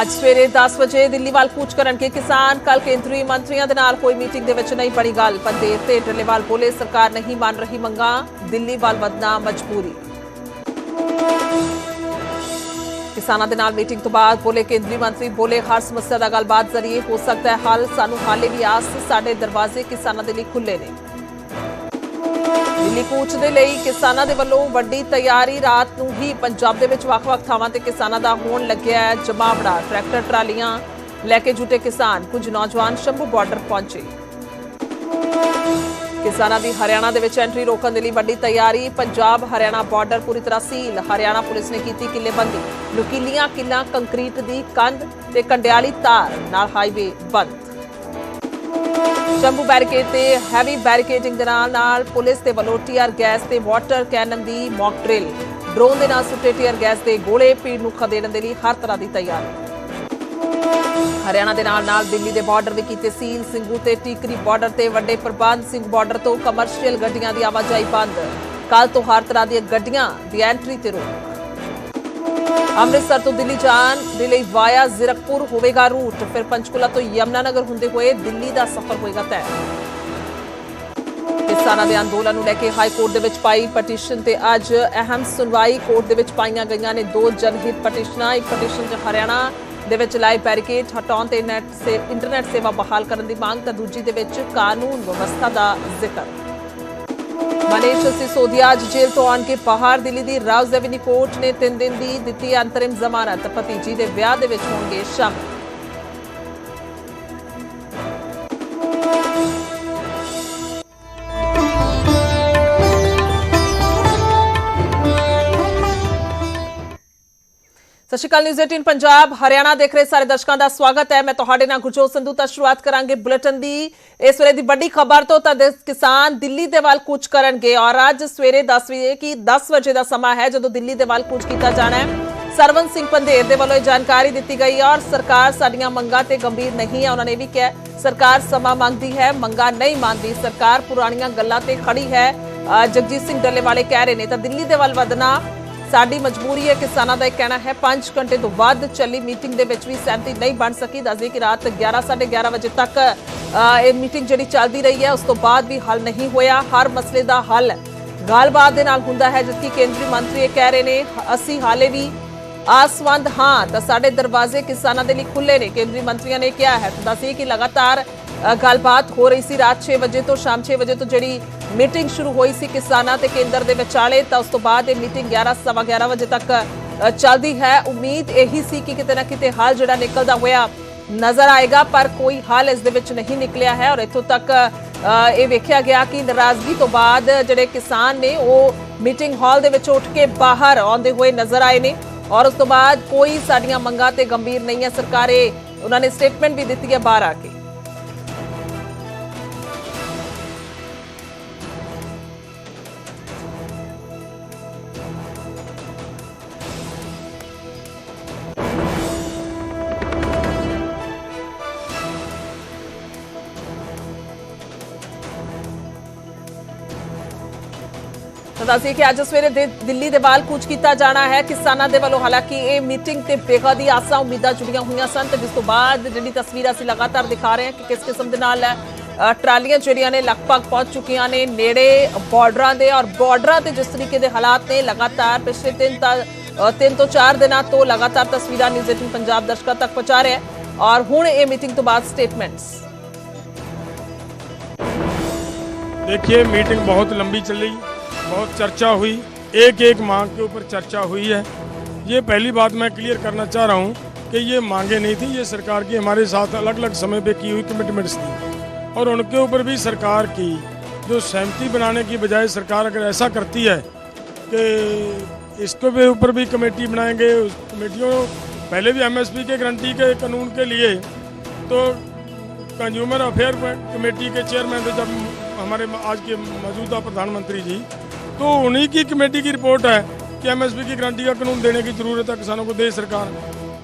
ਅੱਜ ਸਵੇਰੇ 10 ਵਜੇ ਦਿੱਲੀ ਵੱਲ ਕੂਚ ਕਰਨਗੇ ਕਿਸਾਨ। ਕੱਲ ਕੇਂਦਰੀ ਮੰਤਰੀਆਂ ਦੇ ਨਾਲ ਕੋਈ ਮੀਟਿੰਗ ਦੇ ਵਿੱਚ ਨਹੀਂ ਬਣੀ ਗੱਲ। ਪਰ ਦੇਰ ਤੇ ਟੱਲੇਵਾਲ ਬੋਲੇ ਸਰਕਾਰ ਨਹੀਂ ਮੰਨ ਰਹੀ ਮੰਗਾਂ। ਦਿੱਲੀ ਵੱਲ ਵਧਣਾ ਮਜਬੂਰੀ। ਕਿਸਾਨਾਂ ਦੇ ਨਾਲ ਮੀਟਿੰਗ ਤੋਂ ਬਾਅਦ ਬੋਲੇ ਕੇਂਦਰੀ ਮੰਤਰੀ, ਬੋਲੇ ਹਰ ਸਮੱਸਿਆ ਦਾ ਗੱਲਬਾਤ ਜ਼ਰੀਏ। ਹੋ ਸਕਦਾ ਹੈ ਹੱਲ। ਸਾਨੂੰ ਹਾਲੇ ਵੀ ਆਸ, ਸਾਡੇ ਦਰਵਾਜ਼ੇ ਕਿਸਾਨਾਂ ਦੇ ਲਈ ਖੁੱਲੇ ਨੇ। ਦਿੱਲੀ ਕੂਚ ਦੇ ਲਈ ਕਿਸਾਨਾਂ ਦੇ ਵੱਲੋਂ ਵੱਡੀ ਤਿਆਰੀ ਰਾਤ ਨੂੰ ਹੀ ਪੰਜਾਬ ਦੇ ਵਿੱਚ ਵੱਖ-ਵੱਖ ਥਾਵਾਂ ਤੇ ਕਿਸਾਨਾਂ ਦਾ ਹੋਣ ਲੱਗਿਆ ਹੈ ਜਮਾਵੜਾ ਟਰੈਕਟਰ, ਟਰਾਲੀਆਂ ਲੈ ਕੇ ਜੁਟੇ ਕਿਸਾਨ। ਕੁਝ ਨੌਜਵਾਨ ਸ਼ੰਭੂ ਬਾਰਡਰ ਪਹੁੰਚੇ। ਕਿਸਾਨਾਂ ਦੀ ਹਰਿਆਣਾ ਦੇ ਵਿੱਚ ਐਂਟਰੀ ਰੋਕਣ ਦੇ ਲਈ ਵੱਡੀ ਤਿਆਰੀ। ਪੰਜਾਬ ਹਰਿਆਣਾ ਬਾਰਡਰ ਪੂਰੀ ਤਰ੍ਹਾਂ ਸੀਲ। ਹਰਿਆਣਾ ਪੁਲਿਸ ਨੇ ਕੀਤੀ ਕਿੱਲੇਬੰਦੀ। ਲੁਕੀਲੀਆਂ ਕਿੱਲਾਂ ਕੰਕਰੀਟ ਦੀ ਕੰਧ ਤੇ ਕੰਡਿਆਲੀ ਤਾਰ। ਨਾਲ ਹਾਈਵੇ ਬੰਦ। ਸ਼ੰਭੂ ਬੈਰੀਕੇਡ ਤੇ ਹੈਵੀ ਬੈਰੀਕੇਡਿੰਗ ਦੇ ਨਾਲ ਨਾਲ ਪੁਲਿਸ ਦੇ ਵੱਲੋਂ ਟੀਆਰ ਗੈਸ ਤੇ ਵਾਟਰ ਕੈਨਨ ਦੀ ਮੌਕ ਡਰਿਲ ਡਰੋਨ ਦੇ ਨਾਲ ਸੁੱਟੇ ਟੀਆਰ ਗੈਸ ਦੇ ਗੋਲੇ ਪੀੜ ਨੂੰ ਖਦੇੜਨ ਦੇ ਲਈ ਹਰ ਤਰ੍ਹਾਂ ਦੀ ਤਿਆਰੀ। ਹਰਿਆਣਾ ਦੇ ਨਾਲ ਨਾਲ ਦਿੱਲੀ ਦੇ ਬਾਰਡਰ ਵੀ ਕੀਤੇ ਸੀਲ ਸਿੰਘੂ ਤੇ ਟੀਕਰੀ ਬਾਰਡਰ ਤੇ ਵੱਡੇ ਪ੍ਰਬੰਧ ਸਿੰਘ ਬਾਰਡਰ ਤੋਂ ਕਮਰਸ਼ੀਅਲ ਗੱਡੀਆਂ ਦੀ ਆਵਾਜਾਈ ਬੰਦ। ਕੱਲ ਤੋਂ ਹਰ ਤਰ੍ਹਾਂ ਦੀਆਂ ਗੱਡੀਆਂ ਦੀ ਐਂਟਰੀ ਤੇ ਰੋਕ। ਅੰਮ੍ਰਿਤਸਰ ਤੋਂ ਦਿੱਲੀ ਜਾਣ ਦੇ ਲਈ ਵਾਇਆ ਜ਼ੀਰਕਪੁਰ ਹੋਵੇਗਾ ਰੂਟ। ਫਿਰ ਪੰਚਕੂਲਾ ਤੋਂ ਯਮਨਾਨਗਰ ਹੁੰਦੇ ਹੋਏ ਦਿੱਲੀ ਦਾ ਸਫ਼ਰ ਹੋਏਗਾ ਤੈਅ। ਕਿਸਾਨਾਂ ਦੇ ਅੰਦੋਲਨ ਨੂੰ ਲੈ ਕੇ ਹਾਈ ਕੋਰਟ ਦੇ ਵਿੱਚ ਪਾਈ ਪਟੀਸ਼ਨ ਤੇ ਅੱਜ ਅਹਿਮ ਸੁਣਵਾਈ। ਕੋਰਟ ਦੇ ਵਿੱਚ ਪਾਈਆਂ ਗਈਆਂ ਨੇ ਦੋ ਜਨਹਿਤ ਪਟੀਸ਼ਨਾਂ। ਇੱਕ ਪਟੀਸ਼ਨ 'ਚ ਹਰਿਆਣਾ ਦੇ ਵਿੱਚ ਲਾਈਵ ਬੈਰੀਕੇਡ, ਹਟਾਉਣ ਤੇ ਨੈਟ ਸੇ ਇੰਟਰਨੈਟ ਸੇਵਾ ਬਹਾਲ ਕਰਨ ਦੀ ਮੰਗ। ਤਾਂ ਦੂਜੀ ਦੇ ਵਿੱਚ ਕਾਨੂੰਨ ਵਿਵਸਥਾ ਦਾ ਜ਼ਿਕਰ। ਮਨੀਸ਼ ਸਿਸੋਦੀਆ ਅੱਜ ਜੇਲ੍ਹ ਤੋਂ ਆਣ ਕੇ ਪਹਾੜ ਦਿੱਲੀ ਦੀ ਰਾਉਜ਼ ਐਵਨਿਊ ਕੋਰਟ ਨੇ 3 ਦਿਨ ਦੀ ਦਿੱਤੀ ਅੰਤਰਿਮ ਜ਼ਮਾਨਤ। ਪਤੀ ਜੀ ਦੇ ਵਿਆਹ ਦੇ ਵਿੱਚ ਹੋਣਗੇ ਸ਼ਾਮਲ। ਸਤਿ ਸ਼੍ਰੀ ਅਕਾਲ ਨਿਊਜ਼ 18 ਪੰਜਾਬ ਹਰਿਆਣਾ ਦੇਖ ਰਹੇ ਸਾਰੇ ਦਰਸ਼ਕਾਂ ਦਾ ਸਵਾਗਤ ਹੈ। ਮੈਂ ਤੁਹਾਡੇ ਨਾਲ ਗੁਰਜੋਤ ਸੰਧੂ ਤਾਂ ਸ਼ੁਰੂਆਤ ਕਰਾਂਗੇ ਬੁਲੇਟਿਨ ਦੀ। ਇਸ ਵੇਲੇ ਦੀ ਵੱਡੀ ਖਬਰ ਤੋਂ ਤਾਂ ਕਿਸਾਨ ਦਿੱਲੀ ਦੇ ਵੱਲ ਕੂਚ ਕਰਨਗੇ ਔਰ ਅੱਜ ਸਵੇਰੇ 10 ਵਜੇ ਕੀ 10 ਵਜੇ ਦਾ ਸਮਾਂ ਹੈ ਜਦੋਂ ਦਿੱਲੀ ਦੇ ਵੱਲ ਕੂਚ ਕੀਤਾ ਜਾਣਾ ਹੈ। ਸਰਵਨ ਸਿੰਘ ਪੰਧੇਰ ਦੇ ਵੱਲੋਂ ਇਹ ਜਾਣਕਾਰੀ ਦਿੱਤੀ ਗਈ ਔਰ ਸਰਕਾਰ ਸਾਡੀਆਂ ਮੰਗਾਂ ਤੇ ਗੰਭੀਰ ਨਹੀਂ ਹੈ। ਉਹਨਾਂ ਨੇ ਵੀ ਕਿਹਾ ਸਰਕਾਰ ਸਮਾਂ ਮੰਗਦੀ ਹੈ ਮੰਗਾਂ ਨਹੀਂ ਮੰਨਦੀ। ਸਰਕਾਰ ਪੁਰਾਣੀਆਂ ਗੱਲਾਂ ਤੇ ਖੜੀ ਹੈ। ਅ, ਜਗਜੀਤ ਸਿੰਘ ਡੱਲੇਵਾਲੇ ਕਹਿ ਰਹੇ ਨੇ ਤਾਂ ਦਿੱਲੀ ਦੇ ਵੱਲ ਵਧਣਾ ਸਾਡੀ ਮਜਬੂਰੀ ਹੈ, ਕਿਸਾਨਾਂ ਦਾ ਇਹ ਕਹਿਣਾ ਹੈ 5 ਘੰਟੇ ਤੋਂ ਵੱਧ ਚੱਲੀ ਮੀਟਿੰਗ ਦੇ ਵਿੱਚ ਵੀ ਸਹਿਮਤੀ ਨਹੀਂ ਬਣ ਸਕੀ। ਦੱਸਦੇ ਕਿ ਰਾਤ 11 11:30 ਵਜੇ ਤੱਕ ਇਹ ਮੀਟਿੰਗ ਜਿਹੜੀ ਚੱਲਦੀ ਰਹੀ ਹੈ, ਉਸ ਤੋਂ ਬਾਅਦ ਵੀ ਹੱਲ ਨਹੀਂ ਹੋਇਆ। ਹਰ ਮਸਲੇ ਦਾ ਹੱਲ ਗੱਲਬਾਤ ਦੇ ਨਾਲ ਹੁੰਦਾ ਹੈ, ਜਦਕਿ ਕੇਂਦਰੀ ਮੰਤਰੀ ਇਹ ਕਹਿ ਰਹੇ ਨੇ, ਅਸੀਂ ਹਾਲੇ ਵੀ ਆਸਵੰਦ ਹਾਂ। ਤਾਂ ਸਾਡੇ ਦਰਵਾਜ਼ੇ ਕਿਸਾਨਾਂ ਦੇ ਲਈ ਖੁੱਲੇ ਨੇ। ਕੇਂਦਰੀ ਮੰਤਰੀਆਂ ਨੇ ਕਿਹਾ ਹੈ। ਤਾਂ ਦੱਸਿए ਕਿ ਲਗਾਤਾਰ ਗੱਲਬਾਤ ਹੋ ਰਹੀ ਸੀ ਰਾਤ 6 ਵਜੇ ਤੋਂ, ਸ਼ਾਮ 6 ਵਜੇ ਤੋਂ ਜਿਹੜੀ ਮੀਟਿੰਗ ਸ਼ੁਰੂ ਹੋਈ ਸੀ ਕਿਸਾਨਾਂ ਤੇ ਕੇਂਦਰ ਦੇ ਵਿਚਾਲੇ, ਤਾਂ ਉਸ ਤੋਂ ਬਾਅਦ ਇਹ ਮੀਟਿੰਗ 11 ਸਵਾ 11 ਵਜੇ ਤੱਕ ਚੱਲਦੀ ਹੈ। ਉਮੀਦ ਇਹੀ ਸੀ ਕਿ ਕਿਤੇ ਨਾ ਕਿਤੇ ਹੱਲ ਜਿਹੜਾ ਨਿਕਲਦਾ ਹੋਇਆ ਨਜ਼ਰ ਆਏਗਾ, ਪਰ ਕੋਈ ਹੱਲ ਇਸ ਦੇ ਵਿੱਚ ਨਹੀਂ ਨਿਕਲਿਆ ਹੈ। ਔਰ ਇੱਥੋਂ ਤੱਕ ਇਹ ਵੇਖਿਆ ਗਿਆ ਕਿ ਨਾਰਾਜ਼ਗੀ ਤੋਂ ਬਾਅਦ ਜਿਹੜੇ ਕਿਸਾਨ ਨੇ, ਉਹ ਮੀਟਿੰਗ ਹਾਲ ਦੇ ਵਿੱਚ ਉੱਠ ਕੇ ਬਾਹਰ ਆਉਂਦੇ ਹੋਏ ਨਜ਼ਰ ਆਏ ਨੇ। ਔਰ ਉਸ ਤੋਂ ਬਾਅਦ ਕੋਈ ਸਾਡੀਆਂ ਮੰਗਾਂ ਤੇ ਗੰਭੀਰ ਨਹੀਂ ਹੈ। ਸਰਕਾਰੇ ਉਹਨਾਂ ਨੇ ਸਟੇਟਮੈਂਟ ਵੀ ਦਿੱਤੀ ਹੈ ਬਾਹਰ ਆ ਕੇ। ਦੱਸਦੀ ਕਿ ਅੱਜ ਸਵੇਰੇ ਦਿੱਲੀ ਦੇ ਵਾਲ ਕੂਚ ਕੀਤਾ ਜਾਣਾ ਹੈ। ਕਿਸਾਨਾਂ ਦੇ ਵੱਲੋਂ ਹਾਲਾਂਕਿ ਇਹ ਮੀਟਿੰਗ ਤੇ ਬੇਹਦ ਹੀ ਆਸਾਂ ਉਮੀਦਾਂ ਜੁੜੀਆਂ ਹੋਈਆਂ ਸਨ ਤੇ ਜਿਸ ਤੋਂ ਬਾਅਦ ਜਿਹੜੀ ਤਸਵੀਰ ਅਸੀਂ ਲਗਾਤਾਰ ਦਿਖਾ ਰਹੇ ਹਾਂ ਕਿ ਕਿਸ ਕਿਸਮ ਦੇ ਨਾਲ ਟਰਾਲੀਆਂ ਜਿਹੜੀਆਂ ਨੇ ਲਗਭਗ ਪਹੁੰਚ ਚੁੱਕੀਆਂ ਨੇ, ਨੇੜੇ ਬਾਰਡਰਾਂ ਦੇ ਔਰ ਬਾਰਡਰਾਂ ਤੇ ਜਿਸ ਤਰੀਕੇ ਦੇ ਹਾਲਾਤ ਨੇ ਲਗਾਤਾਰ ਪਿਛਲੇ ਤਿੰਨ ਤਿੰਨ ਤੋਂ ਚਾਰ ਦਿਨਾਂ ਤੋਂ ਲਗਾਤਾਰ ਤਸਵੀਰਾਂ ਨਿਊਜ਼ 18 ਪੰਜਾਬ ਦਰਸ਼ਕਾਂ ਤੱਕ ਪਹੁੰਚਾ ਰਿਹਾ ਔਰ ਹੁਣ ਇਹ ਮੀਟਿੰਗ ਤੋਂ ਬਾਅਦ ਸਟੇਟਮੈਂਟਸ। देखिए मीटिंग बहुत लंबी चली बहुत चर्चा हुई एक एक मांग के ऊपर चर्चा हुई है। ये पहली बात मैं क्लियर करना चाह रहा हूँ कि ये मांगे नहीं थी, ये सरकार की हमारे साथ अलग अलग समय पे की हुई कमिटमेंट्स थी। और उनके ऊपर भी सरकार की जो सहमति बनाने की बजाय सरकार अगर ऐसा करती है कि इसके भी ऊपर भी कमेटी बनाएँगे, उस कमेटियों, पहले भी एमएसपी के गारंटी के कानून के लिए तो कंज्यूमर अफेयर कमेटी के चेयरमैन थे जब हमारे आज के मौजूदा प्रधानमंत्री जी तो उन्हीं की कमेटी की रिपोर्ट है कि एमएसपी की गारंटी का कानून देने की जरूरत है किसानों को दे सरकार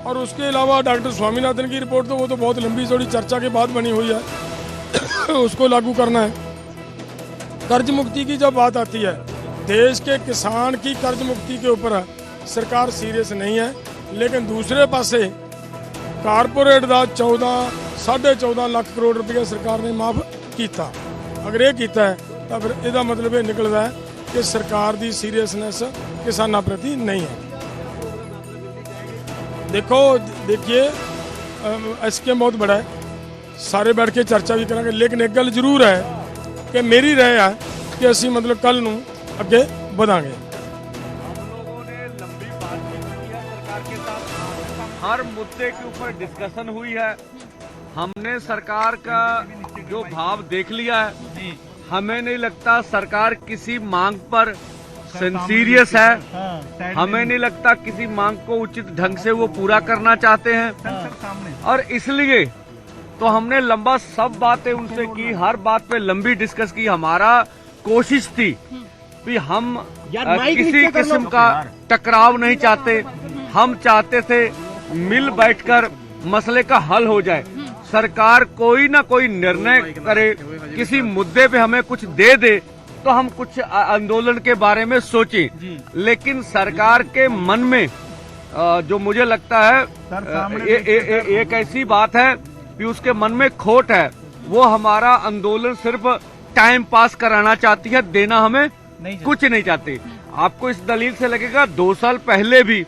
और उसके अलावा डॉक्टर स्वामीनाथन की रिपोर्ट तो वो तो बहुत लंबी चौड़ी चर्चा के बाद बनी हुई है उसको लागू करना है कर्ज मुक्ति की जब बात आती है देश के किसान की कर्ज मुक्ति के ऊपर सरकार सीरियस नहीं है लेकिन दूसरे पासे ਕਾਰਪੋਰੇਟ ਦਾ 14 14.5 ਲੱਖ ਕਰੋੜ ਰੁਪਏ ਸਰਕਾਰ ਨੇ ਮਾਫ ਕੀਤਾ ਅਗਰ ਇਹ ਕੀਤਾ ਹੈ ਤਾਂ ਫਿਰ ਇਹਦਾ ਮਤਲਬ ਇਹ ਨਿਕਲਦਾ ਹੈ ਕਿ ਸਰਕਾਰ ਦੀ ਸੀਰੀਅਸਨੈਸ ਕਿਸਾਨਾਂ ਪ੍ਰਤੀ ਨਹੀਂ ਹੈ। ਦੇਖੋ ਦੇਖिए एसकेएम बहुत बड़ा है ਸਾਰੇ ਬੈਠ ਕੇ ਚਰਚਾ ਵੀ ਕਰਾਂਗੇ, ਲੇਕਿਨ ਇੱਕ ਗੱਲ ਜ਼ਰੂਰ ਹੈ ਕਿ ਮੇਰੀ ਰਹਿ ਹੈ ਕਿ ਅਸੀਂ ਮਤਲਬ ਕੱਲ ਨੂੰ ਅੱਗੇ ਵਧਾਂਗੇ। हर मुद्दे के ऊपर डिस्कशन हुई है हमने सरकार का जो भाव देख लिया है हमें नहीं लगता सरकार किसी मांग पर सीरियस है। हमें नहीं लगता किसी मांग को उचित ढंग से वो पूरा करना चाहते हैं। और इसलिए तो हमने लंबा सब बातें उनसे की हर बात पे लंबी डिस्कस की। हमारा कोशिश थी कि हम किसी किस्म का टकराव नहीं चाहते। हम चाहते थे मिल बैठकर मसले का हल हो जाए। सरकार कोई ना कोई निर्णय करे किसी मुद्दे पे हमें कुछ दे दे तो हम कुछ आंदोलन के बारे में सोचें। लेकिन सरकार के मन में जो मुझे लगता है ये- ये- ये- एक ऐसी बात है कि उसके मन में खोट है। वो हमारा आंदोलन सिर्फ़ टाइम पास कराना चाहती है देना हमें नहीं कुछ नहीं चाहती। आपको इस दलील से लगेगा दो साल पहले भी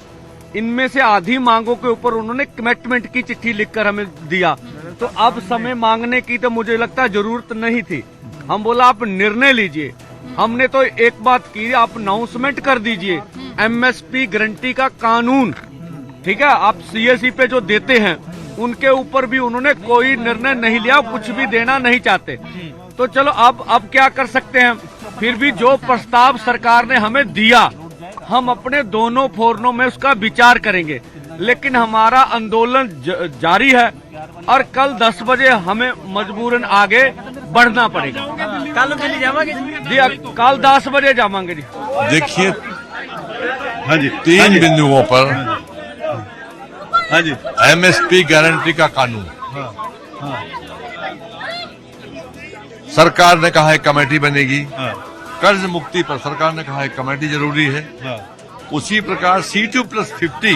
इनमें से आधी मांगों के ऊपर उन्होंने कमिटमेंट की चिट्ठी लिखकर हमें दिया। तो अब समय मांगने की तो मुझे लगता ज़रूरत नहीं थी। हम बोला, आप निर्णय लीजिए। हमने तो एक बात की, आप अनाउंसमेंट कर दीजिए। एमएसपी गारंटी का कानून। ठीक है, आप सीएससी पे जो देते हैं, उनके ऊपर भी उन्होंने कोई निर्णय नहीं लिया, कुछ भी देना नहीं चाहते। तो चलो, अब अब क्या कर सकते हैं? फिर भी जो प्रस्ताव सरकार ने हमें दिया, हम अपने दोनों फोरनों में उसका विचार करेंगे। लेकिन हमारा आंदोलन जारी है और कल 10 बजे हमें मजबूरन आगे बढ़ना पड़ेगा। कल जी? हाँ, कल 10 बजे जावागे जी। देखिए हाँ जी तीन हाँ बिंदुओं पर हाँ जी। एमएसपी गारंटी का कानून। हाँ, सरकार ने कहा है कमेटी बनेगी। कर्ज मुक्ति पर सरकार ने कहा है कमेटी ज़रूरी है। उसी प्रकार सी टू प्लस फिफ्टी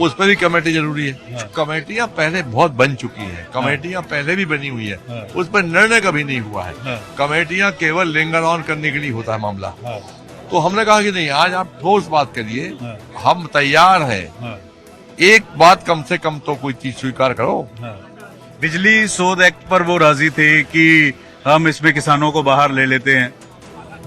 उस पर भी कमेटी ज़रूरी है। कमेटियाँ पहले बहुत बन चुकी हैं। कमेटियाँ पहले भी बनी हुई है। हाँ। उस पर निर्णय कभी नहीं हुआ है। हाँ। कमेटियाँ केवल लिंगर ऑन करने के लिए होता है मामला। हाँ। तो हमने कहा कि नहीं आज आप ठोस बात करिए। हाँ। हम तैयार हैं। हाँ। एक बात कम से कम तो कोई चीज़ स्वीकार करो। हाँ। बिजली शोध एक्ट पर वो राज़ी थे कि हम इसमें किसानों को बाहर ले लेते हैं।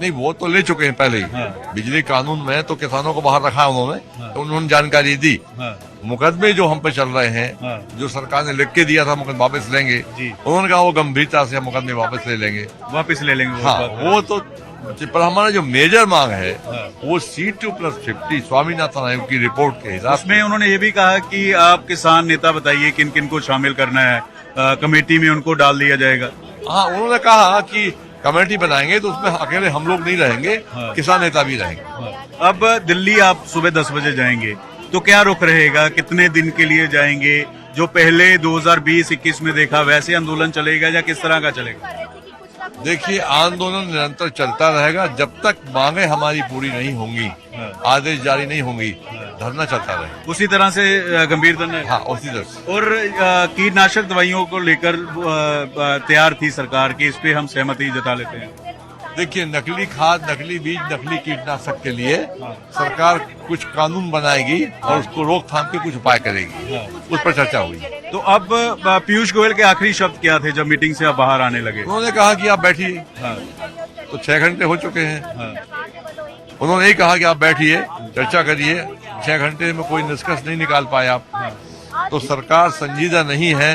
नहीं वो तो ले चुके हैं पहले ही। हाँ। बिजली कानून में तो किसानों को बाहर रखा है उन्होंने तो उन्होंने जानकारी दी। हाँ। मुकदमे जो हम पे चल रहे हैं हाँ। जो सरकार ने लिख के दिया था मुकदमे वापस लेंगे उन्होंने कहा वो गंभीरता से हम मुकदमे वापस ले लेंगे। वापस ले लेंगे वो हाँ वो तो पर हमारा जो मेजर मांग है हाँ। वो C two plus fifty Swaminathan आयोग की रिपोर्ट के हिसाब उसमें उन्होंने ये भी कहा कि आप किसान नेता बताइए किन किन को शामिल करना है। कमेटी में उनको डाल दिया जाएगा। हाँ उन्होंने कहा कि कमेटी बनाएँगे तो उसमें अकेले हम लोग नहीं रहेंगे हाँ। किसान नेता भी रहेंगे। अब दिल्ली आप सुबह दस बजे जाएँगे तो क्या रुख रहेगा? कितने दिन के लिए जाएँगे? जो पहले 2020-21 में देखा वैसे आंदोलन चलेगा या किस तरह का चलेगा? देखिए आंदोलन निरंतर चलता रहेगा। जब तक मांगे हमारी पूरी नहीं होंगी। आदेश जारी नहीं होंगी धरना चलता रहेगा। उसी तरह से गंभीर धरना हाँ। उसी तरह से। और कीटनाशक दवाइयों को लेकर तैयार थी सरकार की इस पे हम सहमति जता लेते हैं। देखिए नकली खाद नकली बीज नकली कीटनाशक के लिए सरकार कुछ कानून बनाएगी और उसको रोकथाम के कुछ उपाय करेगी। उस पर चर्चा हुई। तो अब पीयूष गोयल के आखिरी शब्द क्या थे जब मीटिंग से आप बाहर आने लगे? उन्होंने कहा कि आप बैठिए। हाँ, तो छह घंटे हो चुके हैं। हाँ, उन्होंने यही कहा कि आप बैठिए चर्चा करिए। छह घंटे में कोई निष्कर्ष नहीं निकाल पाए आप। तो सरकार संजीदा नहीं है।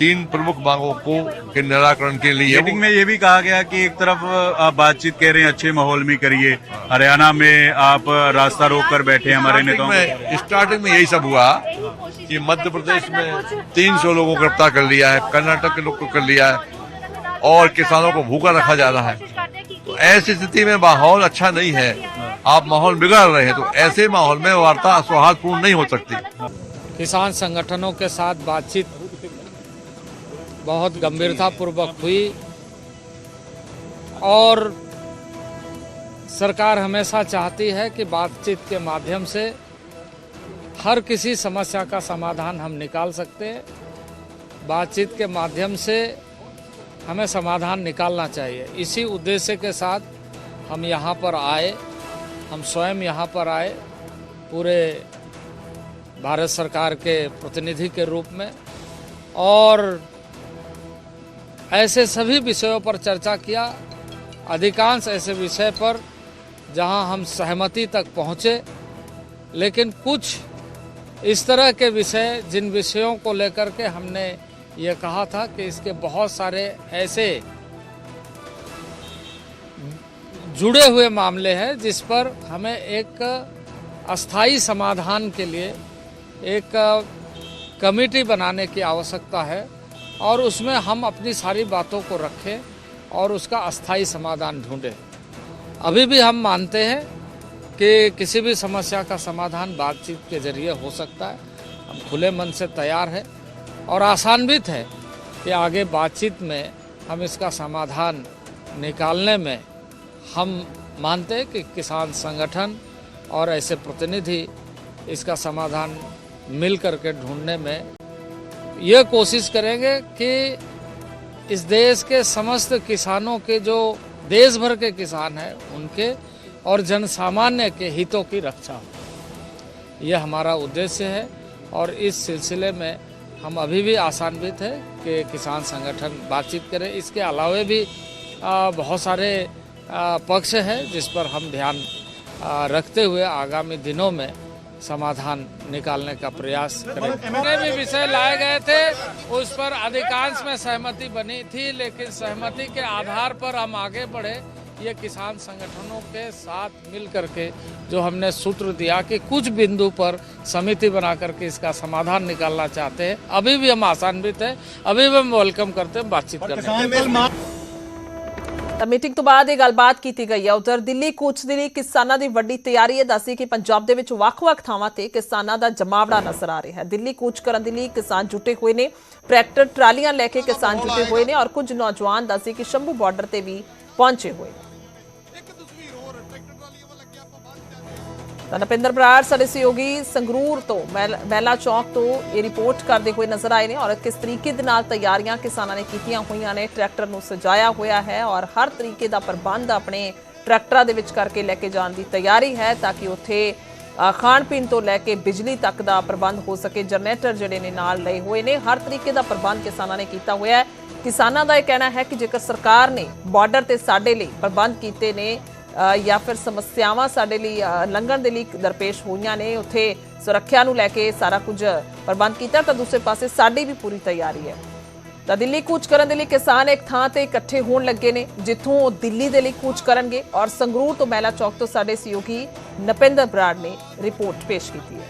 तीन प्रमुख मांगों को के निराकरण के लिए मीटिंग में ये भी कहा गया कि एक तरफ़ आप बातचीत कह रहे हैं अच्छे माहौल में करिए। हरियाणा में आप रास्ता रोक कर बैठे हैं हमारे नेताओं में स्टार्टिंग में यही सब हुआ कि मध्य प्रदेश में 300 लोगों को गिरफ़्तार कर लिया है कर्नाटक के लोग को कर लिया है और किसानों को भूखा रखा जा रहा है। तो ऐसी स्थिति में माहौल अच्छा नहीं है। आप माहौल बिगाड़ रहे हैं तो ऐसे माहौल में वार्ता सौहार्दपूर्ण नहीं हो सकती। किसान संगठनों के साथ बातचीत बहुत गंभीरतापूर्वक हुई। और सरकार हमेशा चाहती है कि बातचीत के माध्यम से हर किसी समस्या का समाधान हम निकाल सकते हैं। बातचीत के माध्यम से हमें समाधान निकालना चाहिए। इसी उद्देश्य के साथ हम यहाँ पर आए, हम स्वयं यहाँ पर आए, पूरे भारत सरकार के प्रतिनिधि के रूप में। और ऐसे सभी विषयों पर चर्चा किया। अधिकांश ऐसे विषय पर जहाँ हम सहमति तक पहुँचे, लेकिन कुछ इस तरह के विषय जिन विषयों को लेकर के हमने ये कहा था कि इसके बहुत सारे ऐसे जुड़े हुए मामले हैं जिस पर हमें एक अस्थाई समाधान के लिए एक कमेटी बनाने की आवश्यकता है। और उसमें हम अपनी सारी बातों को रखें और उसका अस्थाई समाधान ढूंढें। अभी भी हम मानते हैं कि किसी भी समस्या का समाधान बातचीत के ज़रिए हो सकता है। हम खुले मन से तैयार हैं और आसान्वित है कि आगे बातचीत में हम इसका समाधान निकालने में हम मानते हैं कि किसान संगठन और ऐसे प्रतिनिधि इसका समाधान मिल करके ढूँढने में ये कोशिश करेंगे कि इस देश के समस्त किसानों के जो देश भर के किसान हैं, उनके और जन सामान्य के हितों की रक्षा हो। यह हमारा उद्देश्य है और इस सिलसिले में हम अभी भी आसान्वित है कि किसान संगठन बातचीत करें। इसके अलावे भी बहुत सारे पक्ष हैं जिस पर हम ध्यान रखते हुए आगामी दिनों में समाधान निकालने का प्रयास करें जितने भी विषय लाए गए थे उस पर अधिकांश में सहमति बनी थी लेकिन सहमति के आधार पर हम आगे बढ़े ये किसान संगठनों के साथ मिल करके जो हमने सूत्र दिया कि कुछ बिंदु पर समिति बना करके इसका समाधान निकालना चाहते हैं अभी भी हम आसान्वित हैं अभी भी हम वेलकम करते हैं बातचीत करने लिए। ਤਾਂ ਮੀਟਿੰਗ ਤੋਂ ਬਾਅਦ ਇਹ ਗੱਲਬਾਤ ਕੀਤੀ ਗਈ ਹੈ ਉਧਰ ਦਿੱਲੀ ਕੂਚ ਦੇ ਲਈ ਕਿਸਾਨਾਂ ਦੀ ਵੱਡੀ ਤਿਆਰੀ ਹੈ। ਦੱਸੀ ਕਿ ਪੰਜਾਬ ਦੇ ਵਿੱਚ ਵੱਖ-ਵੱਖ ਥਾਵਾਂ ਤੇ ਕਿਸਾਨਾਂ ਦਾ ਜਮਾਵੜਾ ਨਜ਼ਰ ਆ ਰਿਹਾ ਹੈ। ਦਿੱਲੀ ਕੂਚ ਕਰਨ ਦੇ ਲਈ ਕਿਸਾਨ ਜੁਟੇ ਹੋਏ ਨੇ। ਟਰੈਕਟਰ, ਟਰਾਲੀਆਂ ਲੈ ਕੇ ਕਿਸਾਨ ਜੁਟੇ ਹੋਏ ਨੇ ਔਰ ਕੁਝ ਨੌਜਵਾਨ ਦੱਸੀ ਕਿ ਸ਼ੰਭੂ ਬਾਰਡਰ ਤੇ ਵੀ ਪਹੁੰਚੇ ਹੋਏ ਨੇ। ਤਾਂ ਨਪਿੰਦਰ ਬਰਾੜ ਸਾਡੇ ਸਹਿਯੋਗੀ ਸੰਗਰੂਰ ਤੋਂ ਮਹਿਲ- ਮਹਿਲਾ ਚੌਕ ਤੋਂ ਇਹ ਰਿਪੋਰਟ ਕਰਦੇ ਹੋਏ ਨਜ਼ਰ ਆਏ ਨੇ ਔਰ ਕਿਸ ਤਰੀਕੇ ਦੇ ਨਾਲ ਤਿਆਰੀਆਂ ਕਿਸਾਨਾਂ ਨੇ ਕੀਤੀਆਂ ਹੋਈਆਂ ਨੇ, ਟਰੈਕਟਰ ਨੂੰ ਸਜਾਇਆ ਹੋਇਆ ਹੈ ਔਰ ਹਰ ਤਰੀਕੇ ਦਾ ਪ੍ਰਬੰਧ ਆਪਣੇ ਟਰੈਕਟਰਾਂ ਦੇ ਵਿੱਚ ਕਰਕੇ ਲੈ ਕੇ ਜਾਣ ਦੀ ਤਿਆਰੀ ਹੈ ਤਾਂ ਕਿ ਉੱਥੇ ਖਾਣ ਪੀਣ ਤੋਂ ਲੈ ਕੇ ਬਿਜਲੀ ਤੱਕ ਦਾ ਪ੍ਰਬੰਧ ਹੋ ਸਕੇ। ਜਨਰੇਟਰ ਜਿਹੜੇ ਨੇ ਨਾਲ ਲਏ ਹੋਏ ਨੇ। ਹਰ ਤਰੀਕੇ ਦਾ ਪ੍ਰਬੰਧ ਕਿਸਾਨਾਂ ਨੇ ਕੀਤਾ ਹੋਇਆ ਹੈ। ਕਿਸਾਨਾਂ ਦਾ ਇਹ ਕਹਿਣਾ ਹੈ ਕਿ ਜੇਕਰ ਸਰਕਾਰ ਨੇ ਬਾਰਡਰ ਤੇ ਸਾਡੇ ਲਈ ਪ੍ਰਬੰਧ ਕੀਤੇ ਨੇ ਜਾਂ ਫਿਰ ਸਮੱਸਿਆਵਾਂ ਸਾਡੇ ਲਈ ਲੰਘਣ ਦੇ ਲਈ ਦਰਪੇਸ਼ ਹੋਈਆਂ ਨੇ, ਉੱਥੇ ਸੁਰੱਖਿਆ ਨੂੰ ਲੈ ਕੇ ਸਾਰਾ ਕੁਝ ਪ੍ਰਬੰਧ ਕੀਤਾ, ਤਾਂ ਦੂਸਰੇ ਪਾਸੇ ਸਾਡੀ ਵੀ ਪੂਰੀ ਤਿਆਰੀ ਹੈ। ਤਾਂ ਦਿੱਲੀ ਕੂਚ ਕਰਨ ਦੇ ਲਈ ਕਿਸਾਨ ਇੱਕ ਥਾਂ ਤੇ ਇਕੱਠੇ ਹੋਣ ਲੱਗੇ ਨੇ, ਜਿੱਥੋਂ ਉਹ ਦਿੱਲੀ ਦੇ ਲਈ ਕੂਚ ਕਰਨਗੇ, ਔਰ ਸੰਗਰੂਰ ਤੋਂ ਮਹਿਲਾ ਚੌਕ ਤੋਂ ਸਾਡੇ ਸਹਿਯੋਗੀ ਨਪਿੰਦਰ ਬਰਾੜ ਨੇ ਰਿਪੋਰਟ ਪੇਸ਼ ਕੀਤੀ ਹੈ।